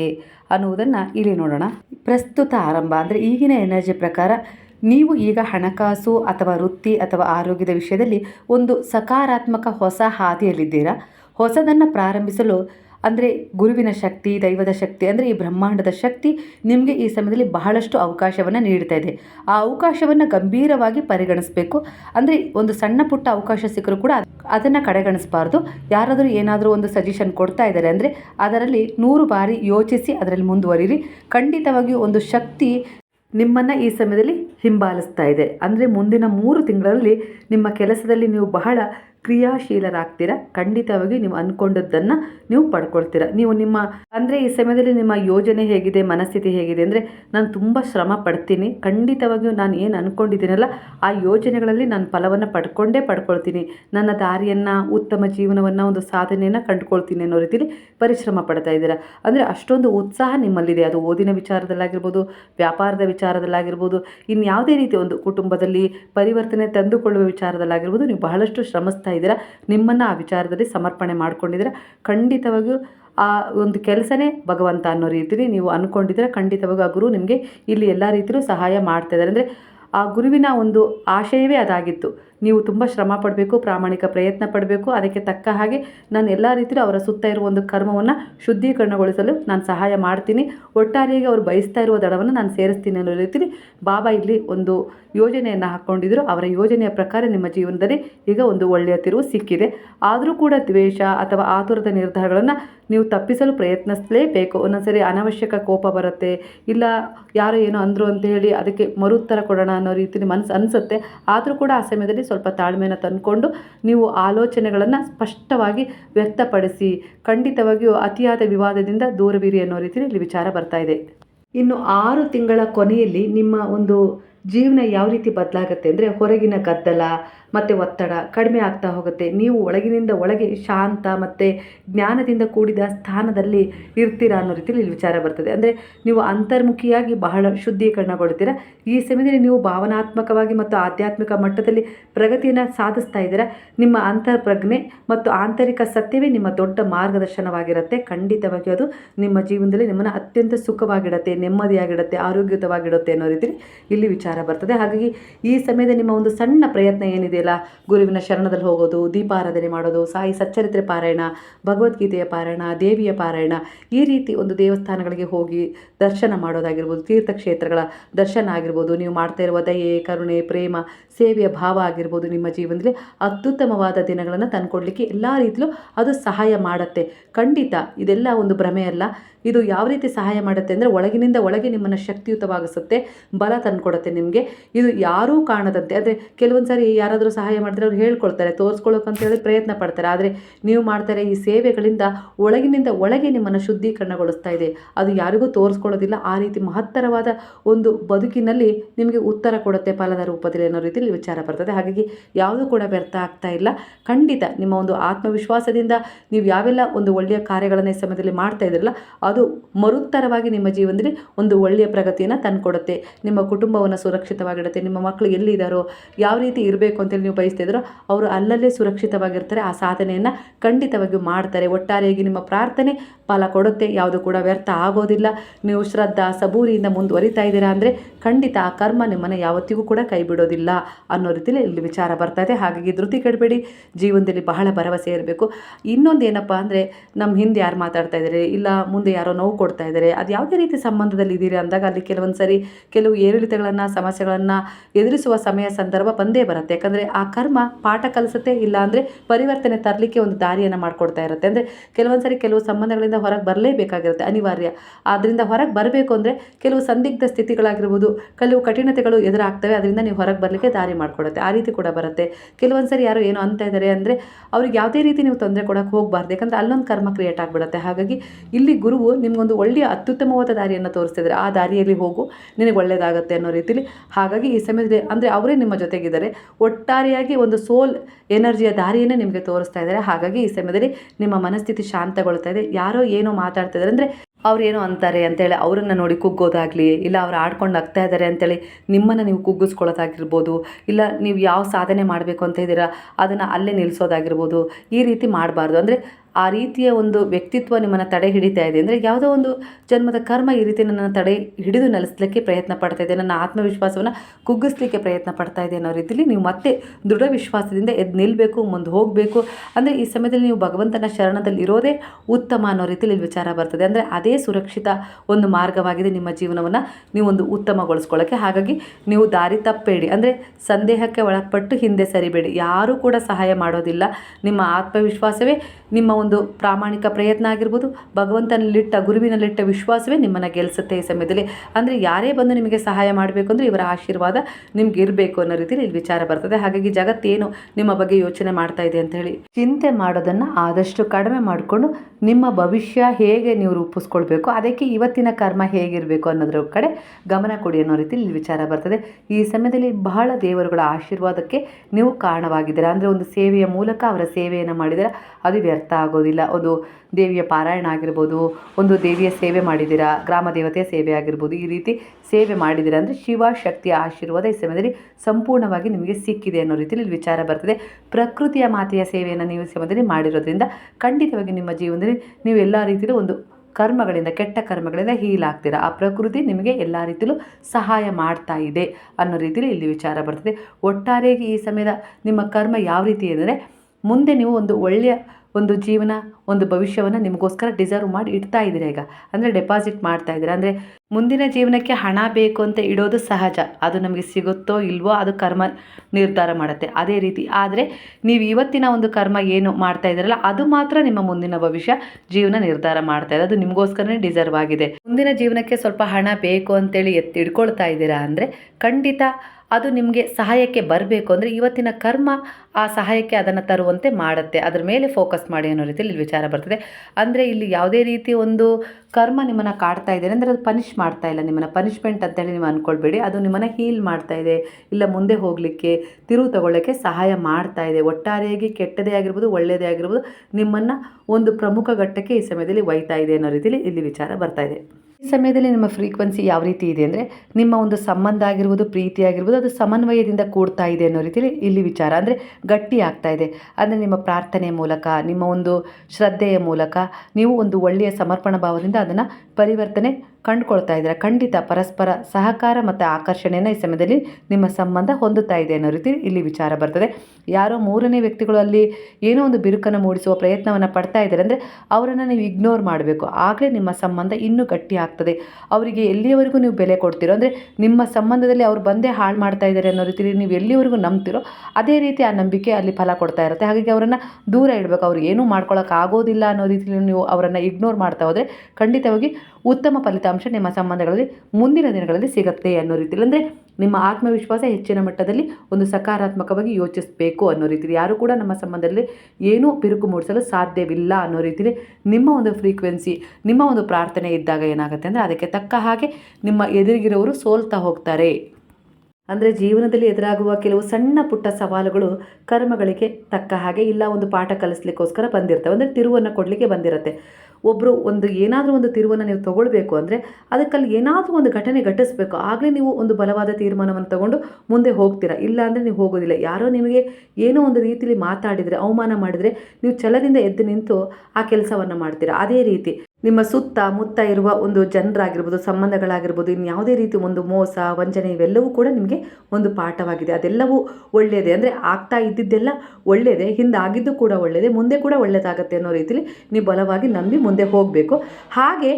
ಅನ್ನುವುದನ್ನು ಇಲ್ಲಿ ನೋಡೋಣ. ಪ್ರಸ್ತುತ ಆರಂಭ ಅಂದರೆ ಈಗಿನ ಎನರ್ಜಿ ಪ್ರಕಾರ ನೀವು ಈಗ ಹಣಕಾಸು ಅಥವಾ ವೃತ್ತಿ ಅಥವಾ ಆರೋಗ್ಯದ ವಿಷಯದಲ್ಲಿ ಒಂದು ಸಕಾರಾತ್ಮಕ ಹೊಸ ಹಾದಿಯಲ್ಲಿದ್ದೀರಾ? ಹೊಸದನ್ನು ಪ್ರಾರಂಭಿಸಲು ಅಂದರೆ ಗುರುವಿನ ಶಕ್ತಿ, ದೈವದ ಶಕ್ತಿ ಅಂದರೆ ಈ ಬ್ರಹ್ಮಾಂಡದ ಶಕ್ತಿ ನಿಮಗೆ ಈ ಸಮಯದಲ್ಲಿ ಬಹಳಷ್ಟು ಅವಕಾಶವನ್ನು ನೀಡ್ತಾ ಇದೆ. ಆ ಅವಕಾಶವನ್ನು ಗಂಭೀರವಾಗಿ ಪರಿಗಣಿಸಬೇಕು. ಅಂದರೆ ಒಂದು ಸಣ್ಣ ಪುಟ್ಟ ಅವಕಾಶ ಸಿಕ್ಕರೂ ಕೂಡ ಅದನ್ನು ಕಡೆಗಣಿಸಬಾರ್ದು. ಯಾರಾದರೂ ಏನಾದರೂ ಒಂದು ಸಜೆಷನ್ ಕೊಡ್ತಾ ಇದ್ದಾರೆ ಅಂದರೆ ಅದರಲ್ಲಿ ನೂರು ಬಾರಿ ಯೋಚಿಸಿ ಅದರಲ್ಲಿ ಮುಂದುವರಿರಿ. ಖಂಡಿತವಾಗಿಯೂ ಒಂದು ಶಕ್ತಿ ನಿಮ್ಮನ್ನು ಈ ಸಮಯದಲ್ಲಿ ಹಿಂಬಾಲಿಸ್ತಾ ಇದೆ. ಅಂದರೆ ಮುಂದಿನ ಮೂರು ತಿಂಗಳಲ್ಲಿ ನಿಮ್ಮ ಕೆಲಸದಲ್ಲಿ ನೀವು ಬಹಳ ಕ್ರಿಯಾಶೀಲರಾಗ್ತೀರ? ಖಂಡಿತವಾಗಿ ನೀವು ಅಂದ್ಕೊಂಡದ್ದನ್ನು ನೀವು ಪಡ್ಕೊಳ್ತೀರ. ನೀವು ನಿಮ್ಮ, ಅಂದರೆ ಈ ಸಮಯದಲ್ಲಿ ನಿಮ್ಮ ಯೋಜನೆ ಹೇಗಿದೆ, ಮನಸ್ಥಿತಿ ಹೇಗಿದೆ ಅಂದರೆ ನಾನು ತುಂಬ ಶ್ರಮ ಪಡ್ತೀನಿ. ಖಂಡಿತವಾಗಿಯೂ ನಾನು ಏನು ಅಂದ್ಕೊಂಡಿದ್ದೀನಲ್ಲ ಆ ಯೋಜನೆಗಳಲ್ಲಿ ನಾನು ಫಲವನ್ನು ಪಡ್ಕೊಂಡೇ ಪಡ್ಕೊಳ್ತೀನಿ. ನನ್ನ ದಾರಿಯನ್ನು, ಉತ್ತಮ ಜೀವನವನ್ನು, ಒಂದು ಸಾಧನೆಯನ್ನು ಕಂಡುಕೊಳ್ತೀನಿ ಅನ್ನೋ ರೀತಿಯಲ್ಲಿ ಪರಿಶ್ರಮ ಪಡ್ತಾ ಇದ್ದೀರಾ? ಅಂದರೆ ಅಷ್ಟೊಂದು ಉತ್ಸಾಹ ನಿಮ್ಮಲ್ಲಿದೆ. ಅದು ಓದಿನ ವಿಚಾರದಲ್ಲಾಗಿರ್ಬೋದು, ವ್ಯಾಪಾರದ ವಿಚಾರದಲ್ಲಾಗಿರ್ಬೋದು, ಇನ್ಯಾವುದೇ ರೀತಿ ಒಂದು ಕುಟುಂಬದಲ್ಲಿ ಪರಿವರ್ತನೆ ತಂದುಕೊಳ್ಳುವ ವಿಚಾರದಲ್ಲಾಗಿರ್ಬೋದು, ನೀವು ಬಹಳಷ್ಟು ಶ್ರಮಿಸ್ತಾ ಇದ್ದೀರಾ, ನಿಮ್ಮನ್ನು ಆ ವಿಚಾರದಲ್ಲಿ ಸಮರ್ಪಣೆ ಮಾಡ್ಕೊಂಡಿದ್ದೀರಾ, ಖಂಡಿತವಾಗಿಯೂ ಆ ಒಂದು ಕೆಲಸನೇ ಭಗವಂತ ಅನ್ನೋ ರೀತಿಯಲ್ಲಿ ನೀವು ಅಂದ್ಕೊಂಡಿದ್ರೆ ಖಂಡಿತವಾಗೂ ಆ ಗುರು ನಿಮಗೆ ಇಲ್ಲಿ ಎಲ್ಲ ರೀತಿಯಲ್ಲೂ ಸಹಾಯ ಮಾಡ್ತಾ ಇದ್ದಾರೆ. ಅಂದರೆ ಆ ಗುರುವಿನ ಒಂದು ಆಶಯವೇ ಅದಾಗಿತ್ತು. ನೀವು ತುಂಬ ಶ್ರಮ ಪಡಬೇಕು, ಪ್ರಾಮಾಣಿಕ ಪ್ರಯತ್ನ ಪಡಬೇಕು. ಅದಕ್ಕೆ ತಕ್ಕ ಹಾಗೆ ನಾನು ಎಲ್ಲ ರೀತಿಯಲ್ಲೂ ಅವರ ಸುತ್ತ ಇರುವ ಒಂದು ಕರ್ಮವನ್ನು ಶುದ್ಧೀಕರಣಗೊಳಿಸಲು ನಾನು ಸಹಾಯ ಮಾಡ್ತೀನಿ. ಒಟ್ಟಾರೆಯಾಗಿ ಅವರು ಬಯಸ್ತಾ ಇರುವ ದಡವನ್ನು ನಾನು ಸೇರಿಸ್ತೀನಿ ಅನ್ನೋ ರೀತಿಯಲ್ಲಿ ಬಾಬಾ ಇಲ್ಲಿ ಒಂದು ಯೋಜನೆಯನ್ನು ಹಾಕ್ಕೊಂಡಿದ್ರು. ಅವರ ಯೋಜನೆಯ ಪ್ರಕಾರ ನಿಮ್ಮ ಜೀವನದಲ್ಲಿ ಈಗ ಒಂದು ಒಳ್ಳೆಯ ತಿರುವು ಸಿಕ್ಕಿದೆ. ಆದರೂ ಕೂಡ ದ್ವೇಷ ಅಥವಾ ಆತುರದ ನಿರ್ಧಾರಗಳನ್ನು ನೀವು ತಪ್ಪಿಸಲು ಪ್ರಯತ್ನಿಸಲೇಬೇಕು. ಒಂದೊಂದ್ಸರಿ ಅನವಶ್ಯಕ ಕೋಪ ಬರುತ್ತೆ. ಇಲ್ಲ, ಯಾರು ಏನು ಅಂದರು ಅಂತ ಹೇಳಿ ಅದಕ್ಕೆ ಮರುತ್ತರ ಕೊಡೋಣ ಅನ್ನೋ ರೀತಿಯಲ್ಲಿ ಮನಸ್ಸು ಅನಿಸುತ್ತೆ. ಆದರೂ ಕೂಡ ಆ ಸಮಯದಲ್ಲಿ ಸ್ವಲ್ಪ ತಾಳ್ಮೆಯನ್ನು ತಂದುಕೊಂಡು ನೀವು ಆಲೋಚನೆಗಳನ್ನು ಸ್ಪಷ್ಟವಾಗಿ ವ್ಯಕ್ತಪಡಿಸಿ, ಖಂಡಿತವಾಗಿಯೂ ಅತಿಯಾದ ವಿವಾದದಿಂದ ದೂರವಿರಿ ಅನ್ನೋ ರೀತಿಯಲ್ಲಿ ಇಲ್ಲಿ ವಿಚಾರ ಬರ್ತಾ ಇದೆ. ಇನ್ನು ಆರು ತಿಂಗಳ ಕೊನೆಯಲ್ಲಿ ನಿಮ್ಮ ಒಂದು ಜೀವನ ಯಾವ ರೀತಿ ಬದಲಾಗುತ್ತೆ ಅಂದರೆ ಹೊರಗಿನ ಗದ್ದಲ ಮತ್ತು ಒತ್ತಡ ಕಡಿಮೆ ಆಗ್ತಾ ಹೋಗುತ್ತೆ. ನೀವು ಒಳಗಿನಿಂದ ಒಳಗೆ ಶಾಂತ ಮತ್ತು ಜ್ಞಾನದಿಂದ ಕೂಡಿದ ಸ್ಥಾನದಲ್ಲಿ ಇರ್ತೀರಾ ಅನ್ನೋ ರೀತಿಯಲ್ಲಿ ಇಲ್ಲಿ ವಿಚಾರ ಬರ್ತದೆ. ಅಂದರೆ ನೀವು ಅಂತರ್ಮುಖಿಯಾಗಿ ಬಹಳ ಶುದ್ಧೀಕರಣಗೊಳ್ತೀರಾ ಈ ಸಮಯದಲ್ಲಿ ನೀವು ಭಾವನಾತ್ಮಕವಾಗಿ ಮತ್ತು ಆಧ್ಯಾತ್ಮಿಕ ಮಟ್ಟದಲ್ಲಿ ಪ್ರಗತಿಯನ್ನು ಸಾಧಿಸ್ತಾ ಇದ್ದೀರಾ? ನಿಮ್ಮ ಅಂತರ್ಪ್ರಜ್ಞೆ ಮತ್ತು ಆಂತರಿಕ ಸತ್ಯವೇ ನಿಮ್ಮ ದೊಡ್ಡ ಮಾರ್ಗದರ್ಶನವಾಗಿರುತ್ತೆ. ಖಂಡಿತವಾಗಿ ಅದು ನಿಮ್ಮ ಜೀವನದಲ್ಲಿ ನಿಮ್ಮನ್ನು ಅತ್ಯಂತ ಸುಖವಾಗಿಡುತ್ತೆ, ನೆಮ್ಮದಿಯಾಗಿಡುತ್ತೆ, ಆರೋಗ್ಯಯುತವಾಗಿಡುತ್ತೆ ಅನ್ನೋ ರೀತಿಯಲ್ಲಿ ಇಲ್ಲಿ ವಿಚಾರ ಬರ್ತದೆ. ಹಾಗಾಗಿ ಈ ಸಮಯದ ನಿಮ್ಮ ಒಂದು ಸಣ್ಣ ಪ್ರಯತ್ನ ಏನಿದೆಯಲ್ಲ ಗುರುವಿನ ಶರಣದಲ್ಲಿ ಹೋಗೋದು, ದೀಪಾರಾಧನೆ ಮಾಡೋದು, ಸಾಯಿ ಸಚ್ಚರಿತ್ರೆ ಪಾರಾಯಣ, ಭಗವದ್ಗೀತೆಯ ಪಾರಾಯಣ, ದೇವಿಯ ಪಾರಾಯಣ, ಈ ರೀತಿ ಒಂದು ದೇವಸ್ಥಾನಗಳಿಗೆ ಹೋಗಿ ದರ್ಶನ ಮಾಡೋದಾಗಿರ್ಬೋದು ತೀರ್ಥಕ್ಷೇತ್ರಗಳ ದರ್ಶನ ಆಗಿರ್ಬೋದು, ನೀವು ಮಾಡ್ತಾ ಇರುವ ದಯೆ, ಕರುಣೆ, ಪ್ರೇಮ ಸೇವೆಯ ಭಾವ ಆಗಿರ್ಬೋದು ನಿಮ್ಮ ಜೀವನದಲ್ಲಿ ಅತ್ಯುತ್ತಮವಾದ ದಿನಗಳನ್ನು ತಂದುಕೊಡ್ಲಿಕ್ಕೆ ಎಲ್ಲ ರೀತಿಯಲ್ಲೂ ಅದು ಸಹಾಯ ಮಾಡುತ್ತೆ. ಖಂಡಿತ, ಇದೆಲ್ಲ ಒಂದು ಭ್ರಮೆ ಅಲ್ಲ ಇದು ಯಾವ ರೀತಿ ಸಹಾಯ ಮಾಡುತ್ತೆ ಅಂದರೆ ಒಳಗಿನಿಂದ ಒಳಗೆ ನಿಮ್ಮನ್ನು ಶಕ್ತಿಯುತವಾಗಿಸುತ್ತೆ, ಬಲ ತಂದುಕೊಡುತ್ತೆ ನಿಮಗೆ. ಇದು ಯಾರೂ ಕಾಣದಂತೆ, ಅಂದರೆ ಕೆಲವೊಂದು ಸಾರಿ ಯಾರಾದರೂ ಸಹಾಯ ಮಾಡಿದ್ರೆ ಅವ್ರು ಹೇಳ್ಕೊಳ್ತಾರೆ ತೋರಿಸ್ಕೊಳ್ಳೋಕೆ ಹೇಳಿ ಪ್ರಯತ್ನ ಪಡ್ತಾರೆ. ಆದರೆ ನೀವು ಮಾಡ್ತಾರೆ ಈ ಸೇವೆಗಳಿಂದ ಒಳಗಿನಿಂದ ಒಳಗೆ ನಿಮ್ಮನ್ನು ಶುದ್ಧೀಕರಣಗೊಳಿಸ್ತಾ ಇದೆ. ಅದು ಯಾರಿಗೂ ತೋರಿಸ್ಕೊಳ್ಳೋದಿಲ್ಲ. ಆ ರೀತಿ ಮಹತ್ತರವಾದ ಒಂದು ಬದುಕಿನಲ್ಲಿ ನಿಮಗೆ ಉತ್ತರ ಕೊಡುತ್ತೆ ಫಲದ ರೂಪದಲ್ಲಿ ಅನ್ನೋ ವಿಚಾರ ಬರ್ತದೆ. ಹಾಗಾಗಿ ಯಾವುದೂ ಕೂಡ ವ್ಯರ್ಥ ಆಗ್ತಾ ಇಲ್ಲ. ಖಂಡಿತ ನಿಮ್ಮ ಒಂದು ಆತ್ಮವಿಶ್ವಾಸದಿಂದ ನೀವು ಯಾವೆಲ್ಲ ಒಂದು ಒಳ್ಳೆಯ ಕಾರ್ಯಗಳನ್ನು ಈ ಸಮಯದಲ್ಲಿ ಮಾಡ್ತಾ ಇದ್ದೀರಲ್ಲ, ಅದು ಮರುತ್ತರವಾಗಿ ನಿಮ್ಮ ಜೀವನದಲ್ಲಿ ಒಂದು ಒಳ್ಳೆಯ ಪ್ರಗತಿಯನ್ನು ತಂದುಕೊಡುತ್ತೆ. ನಿಮ್ಮ ಕುಟುಂಬವನ್ನು ಸುರಕ್ಷಿತವಾಗಿಡುತ್ತೆ. ನಿಮ್ಮ ಮಕ್ಕಳು ಎಲ್ಲಿದ್ದಾರೋ ಯಾವ ರೀತಿ ಇರಬೇಕು ಅಂತೇಳಿ ನೀವು ಬಯಸ್ತಿದ್ರೋ ಅವರು ಅಲ್ಲಲ್ಲೇ ಸುರಕ್ಷಿತವಾಗಿರ್ತಾರೆ. ಆ ಸಾಧನೆಯನ್ನು ಖಂಡಿತವಾಗಿಯೂ ಮಾಡ್ತಾರೆ. ಒಟ್ಟಾರೆಯಾಗಿ ನಿಮ್ಮ ಪ್ರಾರ್ಥನೆ ಫಲ ಕೊಡುತ್ತೆ. ಯಾವುದು ಕೂಡ ವ್ಯರ್ಥ ಆಗೋದಿಲ್ಲ. ನೀವು ಶ್ರದ್ಧಾ, ಸಬೂರಿಯಿಂದ ಮುಂದುವರಿತಾ ಇದ್ದೀರಾ ಅಂದರೆ ಖಂಡಿತ ಆ ಕರ್ಮ ನಿಮ್ಮನ್ನು ಯಾವತ್ತಿಗೂ ಕೂಡ ಕೈ ಬಿಡೋದಿಲ್ಲ. ಅನ್ನೋ ರೀತಿಯಲ್ಲಿ ಇಲ್ಲಿ ವಿಚಾರ ಬರ್ತಾ ಇದೆ ಹಾಗಾಗಿ ಧೃತಿ ಕೆಡಬೇಡಿ, ಜೀವನದಲ್ಲಿ ಬಹಳ ಭರವಸೆ ಇರಬೇಕು. ಇನ್ನೊಂದು ಏನಪ್ಪ ಅಂದರೆ ನಮ್ಮ ಹಿಂದೆ ಯಾರು ಮಾತಾಡ್ತಾ ಇದ್ದಾರೆ ಇಲ್ಲ ಮುಂದೆ ಯಾರೋ ನೋವು ಕೊಡ್ತಾ ಇದ್ದಾರೆ ಅದು ಯಾವುದೇ ರೀತಿ ಸಂಬಂಧದಲ್ಲಿ ಇದ್ದೀರಿ ಅಂದಾಗ ಅಲ್ಲಿ ಕೆಲವೊಂದು ಸರಿ ಕೆಲವು ಏರಿಳಿತಗಳನ್ನು, ಸಮಸ್ಯೆಗಳನ್ನು ಎದುರಿಸುವ ಸಮಯ, ಸಂದರ್ಭ ಬಂದೇ ಬರುತ್ತೆ. ಯಾಕಂದರೆ ಆ ಕರ್ಮ ಪಾಠ ಕಲಿಸುತ್ತೆ, ಇಲ್ಲ ಅಂದರೆ ಪರಿವರ್ತನೆ ತರಲಿಕ್ಕೆ ಒಂದು ದಾರಿಯನ್ನು ಮಾಡಿಕೊಡ್ತಾ ಇರುತ್ತೆ. ಅಂದರೆ ಕೆಲವೊಂದು ಸರಿ ಕೆಲವು ಸಂಬಂಧಗಳಿಂದ ಹೊರಗೆ ಬರಲೇಬೇಕಾಗಿರುತ್ತೆ, ಅನಿವಾರ್ಯ. ಆದ್ದರಿಂದ ಹೊರಗೆ ಬರಬೇಕು ಅಂದರೆ ಕೆಲವು ಸಂದಿಗ್ಧ ಸ್ಥಿತಿಗಳಾಗಿರ್ಬೋದು, ಕೆಲವು ಕಠಿಣತೆಗಳು ಎದುರಾಗ್ತವೆ, ಅದರಿಂದ ನೀವು ಹೊರಗೆ ಬರಲಿಕ್ಕೆ ದಾರಿ ಮಾಡಿಕೊಡುತ್ತೆ. ಆ ರೀತಿ ಕೂಡ ಬರುತ್ತೆ. ಕೆಲವೊಂದು ಸರಿ ಯಾರು ಏನು ಅಂತ ಇದ್ದಾರೆ ಅಂದರೆ ಅವ್ರಿಗೆ ಯಾವುದೇ ರೀತಿ ನೀವು ತೊಂದರೆ ಕೊಡೋಕೆ ಹೋಗಬಾರ್ದು. ಯಾಕಂದರೆ ಅಲ್ಲೊಂದು ಕರ್ಮ ಕ್ರಿಯೇಟ್ ಆಗಿಬಿಡುತ್ತೆ. ಹಾಗಾಗಿ ಇಲ್ಲಿ ಗುರುವು ನಿಮಗೊಂದು ಒಳ್ಳೆಯ ಅತ್ಯುತ್ತಮವಾದ ದಾರಿಯನ್ನು ತೋರಿಸ್ತಿದ್ದಾರೆ ಆ ದಾರಿಯಲ್ಲಿ ಹೋಗು. ನಿನಗೆ ಒಳ್ಳೆಯದಾಗುತ್ತೆ ಅನ್ನೋ ರೀತಿಲಿ. ಹಾಗಾಗಿ ಈ ಸಮಯದಲ್ಲಿ ಅಂದರೆ ಅವರೇ ನಿಮ್ಮ ಜೊತೆಗಿದ್ದಾರೆ. ಒಟ್ಟಾರೆಯಾಗಿ ಒಂದು ಸೋಲ್ ಎನರ್ಜಿಯ ದಾರಿಯನ್ನೇ ನಿಮಗೆ ತೋರಿಸ್ತಾ ಇದ್ದಾರೆ. ಹಾಗಾಗಿ ಈ ಸಮಯದಲ್ಲಿ ನಿಮ್ಮ ಮನಸ್ಥಿತಿ ಶಾಂತಗೊಳ್ತಾ ಇದೆ. ಯಾರೋ ಏನೋ ಮಾತಾಡ್ತಿದ್ದಾರೆ ಅಂದರೆ ಅವ್ರೇನೋ ಅಂತಾರೆ ಅಂತೇಳಿ ಅವರನ್ನು ನೋಡಿ ಕುಗ್ಗೋದಾಗಲಿ, ಇಲ್ಲ ಅವ್ರು ಆಡ್ಕೊಂಡು ಆಗ್ತಾ ಇದ್ದಾರೆ ಅಂತೇಳಿ ನಿಮ್ಮನ್ನು ನೀವು ಕುಗ್ಗಿಸ್ಕೊಳ್ಳೋದಾಗಿರ್ಬೋದು ಇಲ್ಲ ನೀವು ಯಾವ ಸಾಧನೆ ಮಾಡಬೇಕು ಅಂತ ಇದ್ದೀರಾ, ಅದನ್ನು ಅಲ್ಲೇ ನಿಲ್ಲಿಸೋದಾಗಿರ್ಬೋದು ಈ ರೀತಿ ಮಾಡಬಾರ್ದು. ಅಂದರೆ ಆ ರೀತಿಯ ಒಂದು ವ್ಯಕ್ತಿತ್ವ ನಿಮ್ಮನ್ನು ತಡೆ ಹಿಡಿತಾ ಇದೆ. ಅಂದರೆ ಯಾವುದೋ ಒಂದು ಜನ್ಮದ ಕರ್ಮ ಈ ರೀತಿ ನನ್ನನ್ನು ತಡೆ ಹಿಡಿದು ನೆಲೆಸಲಿಕ್ಕೆ ಪ್ರಯತ್ನ ಪಡ್ತಾ ಇದೆ. ನನ್ನ ಆತ್ಮವಿಶ್ವಾಸವನ್ನು ಕುಗ್ಗಿಸ್ಲಿಕ್ಕೆ ಪ್ರಯತ್ನ ಪಡ್ತಾ ಇದೆ ಅನ್ನೋ ರೀತಿಯಲ್ಲಿ ನೀವು ಮತ್ತೆ ದೃಢ ವಿಶ್ವಾಸದಿಂದ ಎದ್ದು ನಿಲ್ಲಬೇಕು ಮುಂದೆ ಹೋಗಬೇಕು. ಅಂದರೆ ಈ ಸಮಯದಲ್ಲಿ ನೀವು ಭಗವಂತನ ಶರಣದಲ್ಲಿ ಇರೋದೇ ಉತ್ತಮ ಅನ್ನೋ ರೀತಿಯಲ್ಲಿ ವಿಚಾರ ಬರ್ತದೆ. ಅಂದರೆ ಅದೇ ಸುರಕ್ಷಿತ ಒಂದು ಮಾರ್ಗವಾಗಿದೆ ನಿಮ್ಮ ಜೀವನವನ್ನು ನೀವು ಒಂದು ಉತ್ತಮಗೊಳಿಸ್ಕೊಳ್ಳೋಕ್ಕೆ ಹಾಗಾಗಿ ನೀವು ದಾರಿ ತಪ್ಪಬೇಡಿ. ಅಂದರೆ ಸಂದೇಹಕ್ಕೆ ಒಳಪಟ್ಟು ಹಿಂದೆ ಸರಿಬೇಡಿ. ಯಾರೂ ಕೂಡ ಸಹಾಯ ಮಾಡೋದಿಲ್ಲ. ನಿಮ್ಮ ಆತ್ಮವಿಶ್ವಾಸವೇ ನಿಮ್ಮ ಒಂದು ಪ್ರಾಮಾಣಿಕ ಪ್ರಯತ್ನ ಆಗಿರ್ಬೋದು. ಭಗವಂತನಲ್ಲಿಟ್ಟ, ಗುರುವಿನಲ್ಲಿಟ್ಟ ವಿಶ್ವಾಸವೇ ನಿಮ್ಮನ್ನು ಗೆಲ್ಲಿಸುತ್ತೆ ಈ ಸಮಯದಲ್ಲಿ. ಅಂದರೆ ಯಾರೇ ಬಂದು ನಿಮಗೆ ಸಹಾಯ ಮಾಡಬೇಕು ಅಂದರೆ ಇವರ ಆಶೀರ್ವಾದ ನಿಮ್ಗೆ ಇರಬೇಕು ಅನ್ನೋ ರೀತಿಯಲ್ಲಿ ಇಲ್ಲಿ ವಿಚಾರ ಬರ್ತದೆ. ಹಾಗಾಗಿ ಜಗತ್ತೇನು ನಿಮ್ಮ ಬಗ್ಗೆ ಯೋಚನೆ ಮಾಡ್ತಾ ಇದೆ ಅಂತ ಹೇಳಿ. ಚಿಂತೆ ಮಾಡೋದನ್ನು ಆದಷ್ಟು ಕಡಿಮೆ ಮಾಡಿಕೊಂಡು ನಿಮ್ಮ ಭವಿಷ್ಯ ಹೇಗೆ ನೀವು ರೂಪಿಸ್ಕೊಳ್ಬೇಕು, ಅದಕ್ಕೆ ಇವತ್ತಿನ ಕರ್ಮ ಹೇಗಿರಬೇಕು ಅನ್ನೋದ್ರ ಕಡೆ ಗಮನ ಕೊಡಿ ಅನ್ನೋ ರೀತಿಯಲ್ಲಿ ವಿಚಾರ ಬರ್ತದೆ. ಈ ಸಮಯದಲ್ಲಿ ಬಹಳ ದೇವರುಗಳ ಆಶೀರ್ವಾದಕ್ಕೆ ನೀವು ಕಾರಣವಾಗಿದ್ದೀರಾ? ಅಂದರೆ ಒಂದು ಸೇವೆಯ ಮೂಲಕ ಅವರ ಸೇವೆಯನ್ನು ಮಾಡಿದರೆ ಅದು ವ್ಯರ್ಥ ಆಗೋದಿಲ್ಲ. ಒಂದು ದೇವಿಯ ಪಾರಾಯಣ ಆಗಿರ್ಬೋದು, ಒಂದು ದೇವಿಯ ಸೇವೆ ಮಾಡಿದ್ದೀರಾ, ಗ್ರಾಮ ದೇವತೆಯ ಸೇವೆ ಆಗಿರ್ಬೋದು, ಈ ರೀತಿ ಸೇವೆ ಮಾಡಿದ್ದೀರಾ ಅಂದರೆ ಶಿವ ಶಕ್ತಿಯ ಆಶೀರ್ವಾದ ಈ ಸಮಯದಲ್ಲಿ ಸಂಪೂರ್ಣವಾಗಿ ನಿಮಗೆ ಸಿಕ್ಕಿದೆ ಅನ್ನೋ ರೀತಿಯಲ್ಲಿ ವಿಚಾರ ಬರ್ತದೆ. ಪ್ರಕೃತಿಯ ಮಾತೆಯ ಸೇವೆಯನ್ನು ನೀವು ಸಮಯದಲ್ಲಿ ಮಾಡಿರೋದ್ರಿಂದ ಖಂಡಿತವಾಗಿ ನಿಮ್ಮ ಜೀವನದಲ್ಲಿ ನೀವು ಎಲ್ಲ ರೀತಿಯಲ್ಲೂ ಒಂದು ಕರ್ಮಗಳಿಂದ, ಕೆಟ್ಟ ಕರ್ಮಗಳಿಂದ ಹೀಲ್ ಆಗ್ತೀರಾ. ಆ ಪ್ರಕೃತಿ ನಿಮಗೆ ಎಲ್ಲ ರೀತಿಯಲ್ಲೂ ಸಹಾಯ ಮಾಡ್ತಾ ಇದೆ ಅನ್ನೋ ರೀತಿಯಲ್ಲಿ ಇಲ್ಲಿ ವಿಚಾರ ಬರ್ತದೆ. ಒಟ್ಟಾರೆಯಾಗಿ ಈ ಸಮಯದ ನಿಮ್ಮ ಕರ್ಮ ಯಾವ ರೀತಿ ಅಂದರೆ ಮುಂದೆ ನೀವು ಒಂದು ಒಳ್ಳೆಯ ಒಂದು ಜೀವನ, ಒಂದು ಭವಿಷ್ಯವನ್ನು ನಿಮಗೋಸ್ಕರ ಡಿಸರ್ವ್ ಮಾಡಿ ಇಡ್ತಾ ಇದ್ದೀರಾ ಈಗ. ಅಂದರೆ ಡೆಪಾಸಿಟ್ ಮಾಡ್ತಾ ಇದ್ದೀರಾ, ಅಂದರೆ ಮುಂದಿನ ಜೀವನಕ್ಕೆ ಹಣ ಬೇಕು ಅಂತ ಇಡೋದು ಸಹಜ. ಅದು ನಮಗೆ ಸಿಗುತ್ತೋ ಇಲ್ವೋ ಅದು ಕರ್ಮ ನಿರ್ಧಾರ ಮಾಡುತ್ತೆ. ಅದೇ ರೀತಿ ಆದರೆ ನೀವು ಇವತ್ತಿನ ಒಂದು ಕರ್ಮ ಏನು ಮಾಡ್ತಾ ಇದ್ದೀರಲ್ಲ, ಅದು ಮಾತ್ರ ನಿಮ್ಮ ಮುಂದಿನ ಭವಿಷ್ಯ ಜೀವನ ನಿರ್ಧಾರ ಮಾಡ್ತಾ ಇದೆ ಅದು ನಿಮಗೋಸ್ಕರನೇ ಡಿಸರ್ವ್ ಆಗಿದೆ. ಮುಂದಿನ ಜೀವನಕ್ಕೆ ಸ್ವಲ್ಪ ಹಣ ಬೇಕು ಅಂತೇಳಿ ಎತ್ತಿ ಇಟ್ಕೊಳ್ತಾ ಇದ್ದೀರಾ ಅಂದರೆ ಖಂಡಿತ ಅದು ನಿಮಗೆ ಸಹಾಯಕ್ಕೆ ಬರಬೇಕು ಅಂದರೆ ಇವತ್ತಿನ ಕರ್ಮ ಆ ಸಹಾಯಕ್ಕೆ ಅದನ್ನು ತರುವಂತೆ ಮಾಡುತ್ತೆ. ಅದರ ಮೇಲೆ ಫೋಕಸ್ ಮಾಡಿ ಅನ್ನೋ ರೀತಿಯಲ್ಲಿ ವಿಚಾರ ಬರ್ತದೆ. ಅಂದರೆ ಇಲ್ಲಿ ಯಾವುದೇ ರೀತಿ ಒಂದು ಕರ್ಮ ನಿಮ್ಮನ್ನು ಕಾಡ್ತಾ ಇದೆ ಅಂದರೆ ಅದು ಪನಿಷ್ ಮಾಡ್ತಾ ಇಲ್ಲ, ನಿಮ್ಮನ್ನು ಪನಿಷ್ಮೆಂಟ್ ಅಂತೇಳಿ ನೀವು ಅಂದ್ಕೊಳ್ಬೇಡಿ ಅದು ನಿಮ್ಮನ್ನು ಹೀಲ್ ಮಾಡ್ತಾ ಇದೆ. ಇಲ್ಲ, ಮುಂದೆ ಹೋಗಲಿಕ್ಕೆ, ತಿರುವು ತಗೊಳ್ಳೋಕ್ಕೆ ಸಹಾಯ ಮಾಡ್ತಾ ಇದೆ. ಒಟ್ಟಾರೆಯಾಗಿ ಕೆಟ್ಟದೇ ಆಗಿರ್ಬೋದು, ಒಳ್ಳೆಯದೇ ಆಗಿರ್ಬೋದು, ನಿಮ್ಮನ್ನು ಒಂದು ಪ್ರಮುಖ ಘಟ್ಟಕ್ಕೆ ಈ ಸಮಯದಲ್ಲಿ ಒಯ್ತಾ ಇದೆ ಅನ್ನೋ ರೀತಿಯಲ್ಲಿ ಇಲ್ಲಿ ವಿಚಾರ ಬರ್ತಾ ಇದೆ. ಈ ಸಮಯದಲ್ಲಿ ನಿಮ್ಮ ಫ್ರೀಕ್ವೆನ್ಸಿ ಯಾವ ರೀತಿ ಇದೆ ಅಂದರೆ, ನಿಮ್ಮ ಒಂದು ಸಂಬಂಧ ಆಗಿರ್ಬೋದು, ಪ್ರೀತಿ ಆಗಿರ್ಬೋದು, ಅದು ಸಮನ್ವಯದಿಂದ ಕೂಡ್ತಾ ಇದೆ ಅನ್ನೋ ರೀತಿಯಲ್ಲಿ ಇಲ್ಲಿ ವಿಚಾರ ಅಂದರೆ ಗಟ್ಟಿ ಆಗ್ತಾ ಇದೆ. ಅಂದರೆ ನಿಮ್ಮ ಪ್ರಾರ್ಥನೆ ಮೂಲಕ, ನಿಮ್ಮ ಒಂದು ಶ್ರದ್ಧೆಯ ಮೂಲಕ ನೀವು ಒಂದು ಒಳ್ಳೆಯ ಸಮರ್ಪಣಾ ಭಾವದಿಂದ ಅದನ್ನು ಪರಿವರ್ತನೆ ಕಂಡುಕೊಳ್ತಾ ಇದ್ದೀರಾ? ಖಂಡಿತ ಪರಸ್ಪರ ಸಹಕಾರ ಮತ್ತು ಆಕರ್ಷಣೆಯನ್ನು ಈ ಸಮಯದಲ್ಲಿ ನಿಮ್ಮ ಸಂಬಂಧ ಹೊಂದುತ್ತಾ ಇದೆ ಅನ್ನೋ ರೀತಿ ಇಲ್ಲಿ ವಿಚಾರ ಬರ್ತದೆ. ಯಾರೋ ಮೂರನೇ ವ್ಯಕ್ತಿಗಳು ಅಲ್ಲಿ ಏನೋ ಒಂದು ಬಿರುಕನ್ನು ಮೂಡಿಸುವ ಪ್ರಯತ್ನವನ್ನು ಪಡ್ತಾ ಇದ್ದಾರೆ ಅಂದರೆ ಅವರನ್ನು ನೀವು ಇಗ್ನೋರ್ ಮಾಡಬೇಕು. ಆಗಲೇ ನಿಮ್ಮ ಸಂಬಂಧ ಇನ್ನೂ ಗಟ್ಟಿ ಆಗ್ತದೆ. ಅವರಿಗೆ ಎಲ್ಲಿಯವರೆಗೂ ನೀವು ಬೆಲೆ ಕೊಡ್ತೀರೋ, ಅಂದರೆ ನಿಮ್ಮ ಸಂಬಂಧದಲ್ಲಿ ಅವರು ಬಂದೇ ಹಾಳು ಮಾಡ್ತಾ ಇದ್ದಾರೆ ಅನ್ನೋ ರೀತಿಯಲ್ಲಿ ನೀವು ಎಲ್ಲಿವರೆಗೂ ನಂಬ್ತಿರೋ, ಅದೇ ರೀತಿ ಆ ನಂಬಿಕೆ ಅಲ್ಲಿ ಫಲ ಕೊಡ್ತಾ ಇರುತ್ತೆ. ಹಾಗಾಗಿ ಅವರನ್ನು ದೂರ ಇಡಬೇಕು. ಅವ್ರು ಏನೂ ಮಾಡ್ಕೊಳ್ಳೋಕೆ ಆಗೋದಿಲ್ಲ ಅನ್ನೋ ರೀತಿಯಲ್ಲಿ ನೀವು ಅವರನ್ನು ಇಗ್ನೋರ್ ಮಾಡ್ತಾ ಹೋದರೆ ಖಂಡಿತವಾಗಿ ಉತ್ತಮ ಫಲಿತಾಂಶ ನಿಮ್ಮ ಸಂಬಂಧಗಳಲ್ಲಿ ಮುಂದಿನ ದಿನಗಳಲ್ಲಿ ಸಿಗುತ್ತೆ ಅನ್ನೋ ರೀತಿಯಲ್ಲಿ. ಅಂದರೆ ನಿಮ್ಮ ಆತ್ಮವಿಶ್ವಾಸ ಹೆಚ್ಚಿನ ಮಟ್ಟದಲ್ಲಿ ಒಂದು ಸಕಾರಾತ್ಮಕವಾಗಿ ಯೋಚಿಸಬೇಕು ಅನ್ನೋ ರೀತಿಯಲ್ಲಿ ಯಾರು ಕೂಡ ನಮ್ಮ ಸಂಬಂಧದಲ್ಲಿ ಏನೂ ಬಿರುಕು ಮೂಡಿಸಲು ಸಾಧ್ಯವಿಲ್ಲ ಅನ್ನೋ ರೀತಿಯಲ್ಲಿ ನಿಮ್ಮ ಒಂದು ಫ್ರೀಕ್ವೆನ್ಸಿ ನಿಮ್ಮ ಒಂದು ಪ್ರಾರ್ಥನೆ ಇದ್ದಾಗ ಏನಾಗುತ್ತೆ ಅಂದರೆ ಅದಕ್ಕೆ ತಕ್ಕ ಹಾಗೆ ನಿಮ್ಮ ಎದುರಿಗಿರೋರು ಸೋಲ್ತಾ ಹೋಗ್ತಾರೆ. ಅಂದರೆ ಜೀವನದಲ್ಲಿ ಎದುರಾಗುವ ಕೆಲವು ಸಣ್ಣ ಪುಟ್ಟ ಸವಾಲುಗಳು ಕರ್ಮಗಳಿಗೆ ತಕ್ಕ ಹಾಗೆ ಇಲ್ಲ, ಒಂದು ಪಾಠ ಕಲಿಸ್ಲಿಕ್ಕೋಸ್ಕರ ಬಂದಿರ್ತವೆ. ಅಂದರೆ ತಿರುವನ್ನು ಕೊಡಲಿಕ್ಕೆ ಬಂದಿರುತ್ತೆ. ಒಬ್ಬರು ಒಂದು ಏನಾದರೂ ಒಂದು ತಿರುವನ್ನು ನೀವು ತೊಗೊಳ್ಬೇಕು ಅಂದರೆ ಅದಕ್ಕಲ್ಲಿ ಏನಾದರೂ ಒಂದು ಘಟನೆ ಘಟಿಸ್ಬೇಕು, ಆಗಲೇ ನೀವು ಒಂದು ಬಲವಾದ ತೀರ್ಮಾನವನ್ನು ತಗೊಂಡು ಮುಂದೆ ಹೋಗ್ತೀರಾ? ಇಲ್ಲ ಅಂದರೆ ನೀವು ಹೋಗೋದಿಲ್ಲ. ಯಾರೋ ನಿಮಗೆ ಏನೋ ಒಂದು ರೀತಿಯಲ್ಲಿ ಮಾತಾಡಿದರೆ, ಅವಮಾನ ಮಾಡಿದರೆ ನೀವು ಛಲದಿಂದ ಎದ್ದು ನಿಂತು ಆ ಕೆಲಸವನ್ನು ಮಾಡ್ತೀರಾ? ಅದೇ ರೀತಿ. ನಿಮ್ಮ ಸುತ್ತ ಮುತ್ತ ಇರುವ ಒಂದು ಜನರಾಗಿರ್ಬೋದು, ಸಂಬಂಧಗಳಾಗಿರ್ಬೋದು ಇನ್ನು ಯಾವುದೇ ರೀತಿ ಒಂದು ಮೋಸ, ವಂಚನೆ ಇವೆಲ್ಲವೂ ಕೂಡ ನಿಮಗೆ ಒಂದು ಪಾಠವಾಗಿದೆ. ಅದೆಲ್ಲವೂ ಒಳ್ಳೆಯದೇ. ಅಂದರೆ ಆಗ್ತಾ ಇದ್ದಿದ್ದೆಲ್ಲ ಒಳ್ಳೆಯದೇ ಹಿಂದೆ ಆಗಿದ್ದು ಕೂಡ ಒಳ್ಳೆಯದೇ, ಮುಂದೆ ಕೂಡ ಒಳ್ಳೆಯದಾಗತ್ತೆ ಅನ್ನೋ ರೀತಿಯಲ್ಲಿ ನೀವು ಬಲವಾಗಿ ನಂಬಿ ಮುಂದೆ ಹೋಗಬೇಕು. ಹಾಗೆ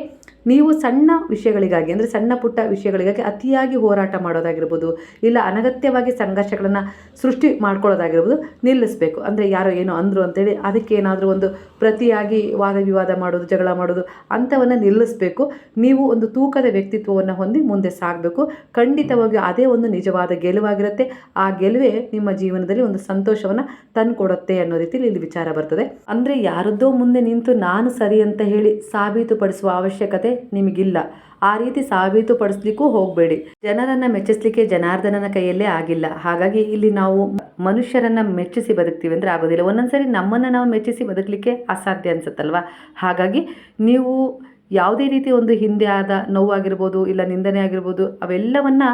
ನೀವು ಸಣ್ಣ ವಿಷಯಗಳಿಗಾಗಿ, ಅಂದರೆ ಸಣ್ಣ ಪುಟ್ಟ ವಿಷಯಗಳಿಗಾಗಿ ಅತಿಯಾಗಿ ಹೋರಾಟ ಮಾಡೋದಾಗಿರ್ಬೋದು, ಇಲ್ಲ ಅನಗತ್ಯವಾಗಿ ಸಂಘರ್ಷಗಳನ್ನು ಸೃಷ್ಟಿ ಮಾಡ್ಕೊಳ್ಳೋದಾಗಿರ್ಬೋದು ನಿಲ್ಲಿಸಬೇಕು. ಅಂದರೆ ಯಾರೋ ಏನೋ ಅಂದರು ಅಂತೇಳಿ ಅದಕ್ಕೆ ಏನಾದರೂ ಒಂದು ಪ್ರತಿಯಾಗಿ ವಾದ ವಿವಾದ ಮಾಡೋದು, ಜಗಳ ಮಾಡೋದು ಅಂಥವನ್ನು ನಿಲ್ಲಿಸಬೇಕು. ನೀವು ಒಂದು ತೂಕದ ವ್ಯಕ್ತಿತ್ವವನ್ನು ಹೊಂದಿ ಮುಂದೆ ಸಾಗಬೇಕು. ಖಂಡಿತವಾಗಿ ಅದೇ ಒಂದು ನಿಜವಾದ ಗೆಲುವಾಗಿರುತ್ತೆ. ಆ ಗೆಲುವೇ ನಿಮ್ಮ ಜೀವನದಲ್ಲಿ ಒಂದು ಸಂತೋಷವನ್ನು ತಂದುಕೊಡುತ್ತೆ ಅನ್ನೋ ರೀತಿಯಲ್ಲಿ ಇಲ್ಲಿ ವಿಚಾರ ಬರ್ತದೆ. ಅಂದರೆ ಯಾರದ್ದೋ ಮುಂದೆ ನಿಂತು ನಾನು ಸರಿ ಅಂತ ಹೇಳಿ ಸಾಬೀತುಪಡಿಸುವ ಅವಶ್ಯಕತೆ ನಿಮಗಿಲ್ಲ. ಆ ರೀತಿ ಸಾಬೀತುಪಡಿಸ್ಲಿಕ್ಕೂ ಹೋಗಬೇಡಿ. ಜನರನ್ನು ಮೆಚ್ಚಿಸ್ಲಿಕ್ಕೆ ಜನಾರ್ದನನ ಕೈಯಲ್ಲೇ ಆಗಿಲ್ಲ. ಹಾಗಾಗಿ ಇಲ್ಲಿ ನಾವು ಮನುಷ್ಯರನ್ನು ಮೆಚ್ಚಿಸಿ ಬದುಕ್ತೀವಿ ಅಂದರೆ ಆಗೋದಿಲ್ಲ. ಒಂದೊಂದ್ಸರಿ ನಮ್ಮನ್ನು ನಾವು ಮೆಚ್ಚಿಸಿ ಬದುಕಲಿಕ್ಕೆ ಅಸಾಧ್ಯ ಅನಿಸುತ್ತಲ್ವ? ಹಾಗಾಗಿ ನೀವು ಯಾವುದೇ ರೀತಿ ಒಂದು ಹಿಂದೆ ಆದ ನೋವಾಗಿರ್ಬೋದು, ಇಲ್ಲ ನಿಂದನೆ ಆಗಿರ್ಬೋದು, ಅವೆಲ್ಲವನ್ನು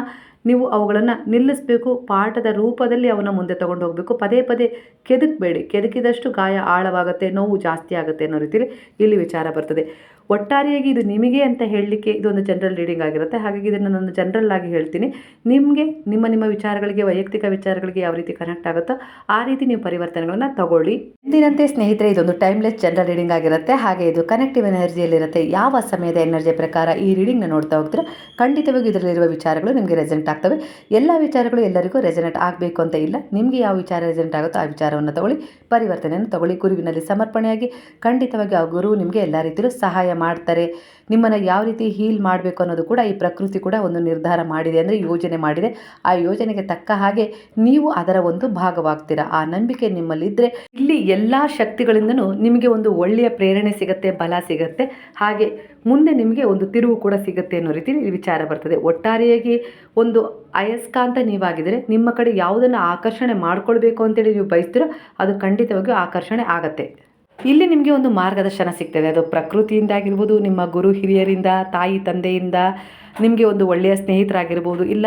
ನೀವು ಅವುಗಳನ್ನು ನಿಲ್ಲಿಸಬೇಕು. ಪಾಠದ ರೂಪದಲ್ಲಿ ಅವನ ಮುಂದೆ ತಗೊಂಡು ಹೋಗಬೇಕು. ಪದೇ ಪದೇ ಕೆದಕಬೇಡಿ. ಕೆದಕಿದಷ್ಟು ಗಾಯ ಆಳವಾಗುತ್ತೆ, ನೋವು ಜಾಸ್ತಿ ಆಗುತ್ತೆ ಅನ್ನೋ ರೀತಿಯಲ್ಲಿ ಇಲ್ಲಿ ವಿಚಾರ ಬರ್ತದೆ. ಒಟ್ಟಾರೆಯಾಗಿ ಇದು ನಿಮಗೆ ಅಂತ ಹೇಳಲಿಕ್ಕೆ ಇದೊಂದು ಜನರಲ್ ರೀಡಿಂಗ್ ಆಗಿರುತ್ತೆ. ಹಾಗಾಗಿ ಇದನ್ನು ನಾನು ಜನರಲ್ ಆಗಿ ಹೇಳ್ತೀನಿ. ನಿಮಗೆ, ನಿಮ್ಮ ನಿಮ್ಮ ವಿಚಾರಗಳಿಗೆ, ವೈಯಕ್ತಿಕ ವಿಚಾರಗಳಿಗೆ ಯಾವ ರೀತಿ ಕನೆಕ್ಟ್ ಆಗುತ್ತೋ ಆ ರೀತಿ ನೀವು ಪರಿವರ್ತನೆಗಳನ್ನು ತಗೊಳ್ಳಿ. ಎಂದಿನಂತೆ ಸ್ನೇಹಿತರೆ, ಇದೊಂದು ಟೈಮ್ಲೆಸ್ ಜನರಲ್ ರೀಡಿಂಗ್ ಆಗಿರುತ್ತೆ. ಹಾಗೆ ಇದು ಕನೆಕ್ಟಿವ್ ಎನರ್ಜಿಯಲ್ಲಿರುತ್ತೆ ಯಾವ ಸಮಯದ ಎನರ್ಜಿ ಪ್ರಕಾರ ಈ ರೀಡಿಂಗ್ನ ನೋಡ್ತಾ ಹೋಗ್ತೀರಾ, ಖಂಡಿತವಾಗಿ ಇದರಲ್ಲಿರುವ ವಿಚಾರಗಳು ನಿಮಗೆ ರೆಸೆಂಟ್ ಆಗ್ತವೆ. ಎಲ್ಲ ವಿಚಾರಗಳು ಎಲ್ಲರಿಗೂ ರೆಸನೆಟ್ ಆಗಬೇಕು ಅಂತ ಇಲ್ಲ. ನಿಮಗೆ ಯಾವ ವಿಚಾರ ರೆಸೆಂಟ್ ಆಗುತ್ತೋ ಆ ವಿಚಾರವನ್ನು ತಗೊಳ್ಳಿ. ಪರಿವರ್ತನೆಯನ್ನು ತಗೊಳ್ಳಿ. ಗುರುವಿನಲ್ಲಿ ಸಮರ್ಪಣೆಯಾಗಿ ಖಂಡಿತವಾಗಿ ಆ ಗುರು ನಿಮಗೆ ಎಲ್ಲ ರೀತಿಯಲ್ಲೂ ಸಹಾಯ ಮಾಡ್ತಾರೆ, ನಿಮ್ಮನ್ನು ಯಾವ ರೀತಿ ಹೀಲ್ ಮಾಡಬೇಕು ಅನ್ನೋದು ಕೂಡ ಈ ಪ್ರಕೃತಿ ಕೂಡ ಒಂದು ನಿರ್ಧಾರ ಮಾಡಿದೆ ಅಂದರೆ ಯೋಜನೆ ಮಾಡಿದೆ. ಆ ಯೋಜನೆಗೆ ತಕ್ಕ ಹಾಗೆ ನೀವು ಅದರ ಒಂದು ಭಾಗವಾಗ್ತೀರಾ. ಆ ನಂಬಿಕೆ ನಿಮ್ಮಲ್ಲಿದ್ದರೆ ಇಲ್ಲಿ ಎಲ್ಲ ಶಕ್ತಿಗಳಿಂದನೂ ನಿಮಗೆ ಒಂದು ಒಳ್ಳೆಯ ಪ್ರೇರಣೆ ಸಿಗುತ್ತೆ, ಬಲ ಸಿಗುತ್ತೆ. ಹಾಗೆ ಮುಂದೆ ನಿಮಗೆ ಒಂದು ತಿರುವು ಕೂಡ ಸಿಗುತ್ತೆ ಅನ್ನೋ ರೀತಿ ವಿಚಾರ ಬರ್ತದೆ. ಒಟ್ಟಾರೆಯಾಗಿ ಒಂದು ಅಯಸ್ಕಾಂತ ನೀವಾಗಿದ್ದರೆ ನಿಮ್ಮ ಕಡೆ ಯಾವುದನ್ನು ಆಕರ್ಷಣೆ ಮಾಡ್ಕೊಳ್ಬೇಕು ಅಂತೇಳಿ ನೀವು ಬಯಸ್ತೀರೋ ಅದು ಖಂಡಿತವಾಗಿಯೂ ಆಕರ್ಷಣೆ ಆಗತ್ತೆ. ಇಲ್ಲಿ ನಿಮಗೆ ಒಂದು ಮಾರ್ಗದರ್ಶನ ಸಿಗ್ತದೆ. ಅದು ಪ್ರಕೃತಿಯಿಂದ ಆಗಿರ್ಬೋದು, ನಿಮ್ಮ ಗುರು ಹಿರಿಯರಿಂದ, ತಾಯಿ ತಂದೆಯಿಂದ, ನಿಮಗೆ ಒಂದು ಒಳ್ಳೆಯ ಸ್ನೇಹಿತರಾಗಿರ್ಬೋದು, ಇಲ್ಲ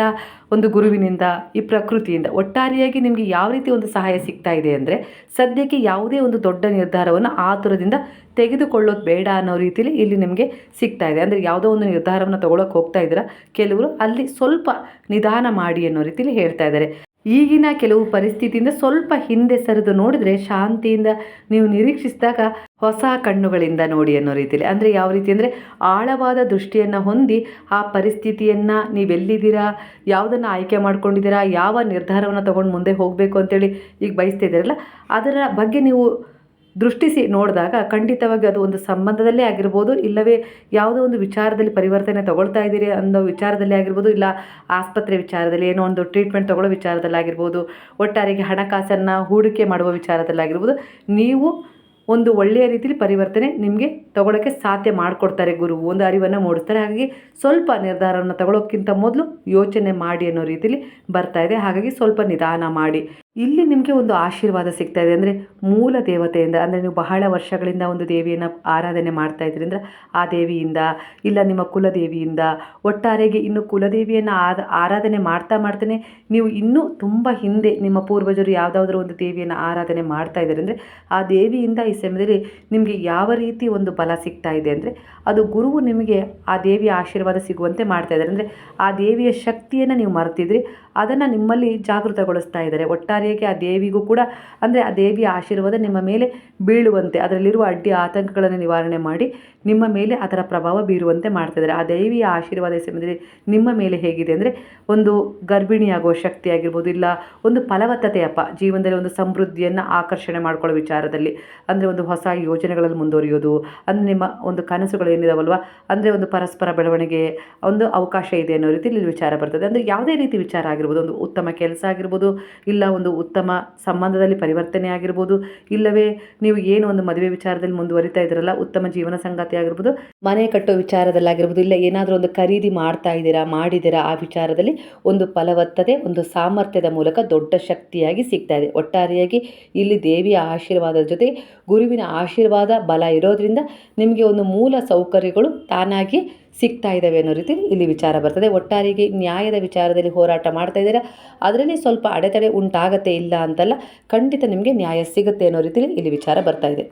ಒಂದು ಗುರುವಿನಿಂದ, ಈ ಪ್ರಕೃತಿಯಿಂದ. ಒಟ್ಟಾರೆಯಾಗಿ ನಿಮಗೆ ಯಾವ ರೀತಿ ಒಂದು ಸಹಾಯ ಸಿಗ್ತಾ ಇದೆ ಅಂದರೆ, ಸದ್ಯಕ್ಕೆ ಯಾವುದೇ ಒಂದು ದೊಡ್ಡ ನಿರ್ಧಾರವನ್ನು ಆತುರದಿಂದ ತೆಗೆದುಕೊಳ್ಳೋದು ಬೇಡ ಅನ್ನೋ ರೀತಿಯಲ್ಲಿ ಇಲ್ಲಿ ನಿಮಗೆ ಸಿಗ್ತಾ ಇದೆ. ಅಂದರೆ ಯಾವುದೋ ಒಂದು ನಿರ್ಧಾರವನ್ನು ತೊಗೊಳಕ್ಕೆ ಹೋಗ್ತಾ ಇದ್ದೀರಾ? ಕೆಲವರು ಅಲ್ಲಿ ಸ್ವಲ್ಪ ನಿಧಾನ ಮಾಡಿ ಅನ್ನೋ ರೀತಿಯಲ್ಲಿ ಹೇಳ್ತಾ ಇದ್ದಾರೆ. ಈಗಿನ ಕೆಲವು ಪರಿಸ್ಥಿತಿಯಿಂದ ಸ್ವಲ್ಪ ಹಿಂದೆ ಸರಿದು ನೋಡಿದರೆ ಶಾಂತಿಯಿಂದ ನೀವು ನಿರೀಕ್ಷಿಸಿದಾಗ ಹೊಸ ಕಣ್ಣುಗಳಿಂದ ನೋಡಿ ಅನ್ನೋ ರೀತಿಯಲ್ಲಿ. ಅಂದರೆ ಯಾವ ರೀತಿ ಅಂದರೆ ಆಳವಾದ ದೃಷ್ಟಿಯನ್ನು ಹೊಂದಿ ಆ ಪರಿಸ್ಥಿತಿಯನ್ನು ನೀವೆಲ್ಲಿದ್ದೀರಾ, ಯಾವುದನ್ನು ಆಯ್ಕೆ ಮಾಡ್ಕೊಂಡಿದ್ದೀರಾ, ಯಾವ ನಿರ್ಧಾರವನ್ನು ತೊಗೊಂಡು ಮುಂದೆ ಹೋಗಬೇಕು ಅಂತೇಳಿ ಈಗ ಬಯಸ್ತಿದ್ದೀರಲ್ಲ ಅದರ ಬಗ್ಗೆ ನೀವು ದೃಷ್ಟಿಸಿ ನೋಡಿದಾಗ ಖಂಡಿತವಾಗಿ ಅದು ಒಂದು ಸಂಬಂಧದಲ್ಲೇ ಆಗಿರ್ಬೋದು, ಇಲ್ಲವೇ ಯಾವುದೋ ಒಂದು ವಿಚಾರದಲ್ಲಿ ಪರಿವರ್ತನೆ ತಗೊಳ್ತಾ ಇದ್ದೀರಿ ಅನ್ನೋ ವಿಚಾರದಲ್ಲಿ ಆಗಿರ್ಬೋದು, ಇಲ್ಲ ಆಸ್ಪತ್ರೆ ವಿಚಾರದಲ್ಲಿ, ಏನೋ ಒಂದು ಟ್ರೀಟ್ಮೆಂಟ್ ತಗೊಳ್ಳೋ ವಿಚಾರದಲ್ಲಾಗಿರ್ಬೋದು ಒಟ್ಟಾರೆಗೆ ಹಣಕಾಸನ್ನು ಹೂಡಿಕೆ ಮಾಡುವ ವಿಚಾರದಲ್ಲಾಗಿರ್ಬೋದು ನೀವು ಒಂದು ಒಳ್ಳೆಯ ರೀತಿಯಲ್ಲಿ ಪರಿವರ್ತನೆ ನಿಮಗೆ ತಗೊಳ್ಳೋಕ್ಕೆ ಸಾಧ್ಯ ಮಾಡಿಕೊಡ್ತಾರೆ ಗುರು. ಒಂದು ಅರಿವನ್ನು ಮೂಡಿಸ್ತಾರೆ. ಹಾಗಾಗಿ ಸ್ವಲ್ಪ ನಿರ್ಧಾರವನ್ನು ತಗೊಳ್ಳೋಕ್ಕಿಂತ ಮೊದಲು ಯೋಚನೆ ಮಾಡಿ ಅನ್ನೋ ರೀತಿಯಲ್ಲಿ ಬರ್ತಾ ಇದೆ. ಹಾಗಾಗಿ ಸ್ವಲ್ಪ ನಿಧಾನ ಮಾಡಿ. ಇಲ್ಲಿ ನಿಮಗೆ ಒಂದು ಆಶೀರ್ವಾದ ಸಿಗ್ತಾ ಇದೆ. ಅಂದರೆ ಮೂಲ ದೇವತೆಯಿಂದ, ಅಂದರೆ ನೀವು ಬಹಳ ವರ್ಷಗಳಿಂದ ಒಂದು ದೇವಿಯನ್ನು ಆರಾಧನೆ ಮಾಡ್ತಾ ಇದ್ರಿ ಅಂದರೆ ಆ ದೇವಿಯಿಂದ, ಇಲ್ಲ ನಿಮ್ಮ ಕುಲದೇವಿಯಿಂದ, ಒಟ್ಟಾರೆಗೆ ಇನ್ನು ಕುಲದೇವಿಯನ್ನು ಆದ, ಆರಾಧನೆ ಮಾಡ್ತಾ ಮಾಡ್ತಾನೆ, ನೀವು ಇನ್ನೂ ತುಂಬ ಹಿಂದೆ ನಿಮ್ಮ ಪೂರ್ವಜರು ಯಾವುದಾದ್ರೂ ಒಂದು ದೇವಿಯನ್ನು ಆರಾಧನೆ ಮಾಡ್ತಾ ಇದ್ದಾರೆ. ಅಂದರೆ ಆ ದೇವಿಯಿಂದ ಈ ಸಮಯದಲ್ಲಿ ನಿಮಗೆ ಯಾವ ರೀತಿ ಒಂದು ಬಲ ಸಿಗ್ತಾ ಇದೆ. ಅಂದರೆ ಅದು ಗುರುವು ನಿಮಗೆ ಆ ದೇವಿಯ ಆಶೀರ್ವಾದ ಸಿಗುವಂತೆ ಮಾಡ್ತಾ ಇದ್ದಾರೆ. ಅಂದರೆ ಆ ದೇವಿಯ ಶಕ್ತಿಯನ್ನು ನೀವು ಮರೆತಿದ್ರಿ. ಅದನ್ನು ನಿಮ್ಮಲ್ಲಿ ಜಾಗೃತಗೊಳಿಸ್ತಾ ಇದ್ದಾರೆ. ಒಟ್ಟಾರೆಯಾಗಿ ಆ ದೇವಿಗೂ ಕೂಡ ಅಂದರೆ ಆ ದೇವಿಯ ಆಶೀರ್ವಾದ ನಿಮ್ಮ ಮೇಲೆ ಬೀಳುವಂತೆ, ಅದರಲ್ಲಿರುವ ಅಡ್ಡಿ ಆತಂಕಗಳನ್ನು ನಿವಾರಣೆ ಮಾಡಿ ನಿಮ್ಮ ಮೇಲೆ ಅದರ ಪ್ರಭಾವ ಬೀರುವಂತೆ ಮಾಡ್ತಿದ್ದಾರೆ ಆ ದೇವಿಯ ಆಶೀರ್ವಾದ ಸಮಯದಲ್ಲಿ ನಿಮ್ಮ ಮೇಲೆ ಹೇಗಿದೆ ಅಂದರೆ ಒಂದು ಗರ್ಭಿಣಿಯಾಗುವ ಶಕ್ತಿ ಆಗಿರ್ಬೋದು, ಇಲ್ಲ ಒಂದು ಫಲವತ್ತತೆಯಪ್ಪ ಜೀವನದಲ್ಲಿ ಒಂದು ಸಮೃದ್ಧಿಯನ್ನು ಆಕರ್ಷಣೆ ಮಾಡ್ಕೊಳ್ಳೋ ವಿಚಾರದಲ್ಲಿ. ಅಂದರೆ ಒಂದು ಹೊಸ ಯೋಜನೆಗಳಲ್ಲಿ ಮುಂದುವರಿಯೋದು, ಅಂದರೆ ನಿಮ್ಮ ಒಂದು ಕನಸುಗಳು ಏನಿದಾವಲ್ವ, ಅಂದರೆ ಒಂದು ಪರಸ್ಪರ ಬೆಳವಣಿಗೆ, ಒಂದು ಅವಕಾಶ ಇದೆ ಅನ್ನೋ ರೀತಿಯಲ್ಲಿ ವಿಚಾರ ಬರ್ತದೆ. ಅಂದರೆ ಯಾವುದೇ ರೀತಿ ವಿಚಾರ ಆಗಿರ್ಬೋದು ಒಂದು ಉತ್ತಮ ಕೆಲಸ ಆಗಿರ್ಬೋದು, ಇಲ್ಲ ಒಂದು ಉತ್ತಮ ಸಂಬಂಧದಲ್ಲಿ ಪರಿವರ್ತನೆ ಆಗಿರ್ಬೋದು, ಇಲ್ಲವೇ ನೀವು ಏನು ಒಂದು ಮದುವೆ ವಿಚಾರದಲ್ಲಿ ಮುಂದುವರಿತಾ ಇದ್ದೀರಲ್ಲ, ಉತ್ತಮ ಜೀವನ ಸಂಗಾತಿ ಆಗಿರ್ಬೋದು, ಮನೆ ಕಟ್ಟೋ ವಿಚಾರದಲ್ಲಾಗಿರ್ಬೋದು, ಇಲ್ಲ ಏನಾದರೂ ಒಂದು ಖರೀದಿ ಮಾಡ್ತಾ ಇದ್ದೀರಾ, ಮಾಡಿದ್ದೀರಾ, ಆ ವಿಚಾರದಲ್ಲಿ ಒಂದು ಫಲವತ್ತತೆ, ಒಂದು ಸಾಮರ್ಥ್ಯದ ಮೂಲಕ ದೊಡ್ಡ ಶಕ್ತಿಯಾಗಿ ಸಿಗ್ತಾ ಇದೆ. ಒಟ್ಟಾರೆಯಾಗಿ ಇಲ್ಲಿ ದೇವಿಯ ಆಶೀರ್ವಾದದ ಜೊತೆ ಗುರುವಿನ ಆಶೀರ್ವಾದ, ಬಲ ಇರೋದ್ರಿಂದ ನಿಮಗೆ ಒಂದು ಮೂಲ ಸೌಕರ್ಯಗಳು ತಾನಾಗಿ ಸಿಗ್ತಾ ಇದ್ದಾವೆ ಅನ್ನೋ ರೀತಿ ಇಲ್ಲಿ ವಿಚಾರ ಬರ್ತದೆ. ಒಟ್ಟಾರಿಗೆ ನ್ಯಾಯದ ವಿಚಾರದಲ್ಲಿ ಹೋರಾಟ ಮಾಡ್ತಾ ಇದ್ದೀರಾ? ಅದರಲ್ಲಿ ಸ್ವಲ್ಪ ಅಡೆತಡೆ ಉಂಟಾಗತ್ತೆ ಇಲ್ಲ ಅಂತಲ್ಲ, ಖಂಡಿತ ನಿಮಗೆ ನ್ಯಾಯ ಸಿಗುತ್ತೆ ಅನ್ನೋ ರೀತಿಯಲ್ಲಿ ಇಲ್ಲಿ ವಿಚಾರ ಬರ್ತಾ ಇದೆ.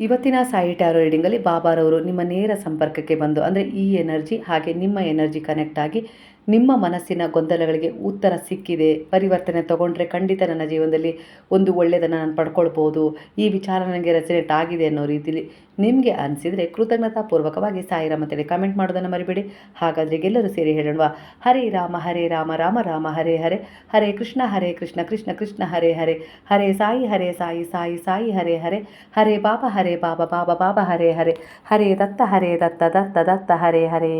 ಇವತ್ತಿನ ಸಾಯಿ ಟ್ಯಾರೋ ರೀಡಿಂಗಲ್ಲಿ ಬಾಬಾರವರು ನಿಮ್ಮ ನೇರ ಸಂಪರ್ಕಕ್ಕೆ ಬಂದು, ಅಂದರೆ ಈ ಎನರ್ಜಿ ಹಾಗೆ ನಿಮ್ಮ ಎನರ್ಜಿ ಕನೆಕ್ಟ್ ಆಗಿ ನಿಮ್ಮ ಮನಸ್ಸಿನ ಗೊಂದಲಗಳಿಗೆ ಉತ್ತರ ಸಿಕ್ಕಿದೆ. ಪರಿವರ್ತನೆ ತಗೊಂಡ್ರೆ ಖಂಡಿತ ನನ್ನ ಜೀವನದಲ್ಲಿ ಒಂದು ಒಳ್ಳೆಯದನ್ನು ನಾನು ಪಡ್ಕೊಳ್ಬೋದು ಈ ವಿಚಾರ ನನಗೆ ರೆಸಿಡೆಂಟ್ ಆಗಿದೆ ಅನ್ನೋ ರೀತಿಲಿ ನಿಮಗೆ ಅನಿಸಿದರೆ ಕೃತಜ್ಞತಾಪೂರ್ವಕವಾಗಿ ಸಾಯಿರಾಮ್ ಅಂತೇಳಿ ಕಮೆಂಟ್ ಮಾಡೋದನ್ನು ಮರಿಬೇಡಿ. ಹಾಗಾದರೆ ಎಲ್ಲರೂ ಸೇರಿ ಹೇಳೋಣ ಹರೇ ರಾಮ ಹರೇ ರಾಮ ರಾಮ ರಾಮ, ಹರೇ ಹರೇ. ಹರೇ ಕೃಷ್ಣ ಹರೇ ಕೃಷ್ಣ ಕೃಷ್ಣ ಕೃಷ್ಣ, ಹರೇ ಹರೇ. ಹರೇ ಸಾಯಿ ಹರೇ ಸಾಯಿ ಸಾಯಿ ಸಾಯಿ, ಹರೇ ಹರೇ. ಹರೇ ಬಾಬಾ ಹರೇ ಬಾಬಾ ಬಾಬಾ ಬಾಬಾ, ಹರೇ ಹರೇ. ಹರೇ ದತ್ತ ಹರೇ ದತ್ತ ದತ್ತ ದತ್ತ, ಹರೇ ಹರೇ.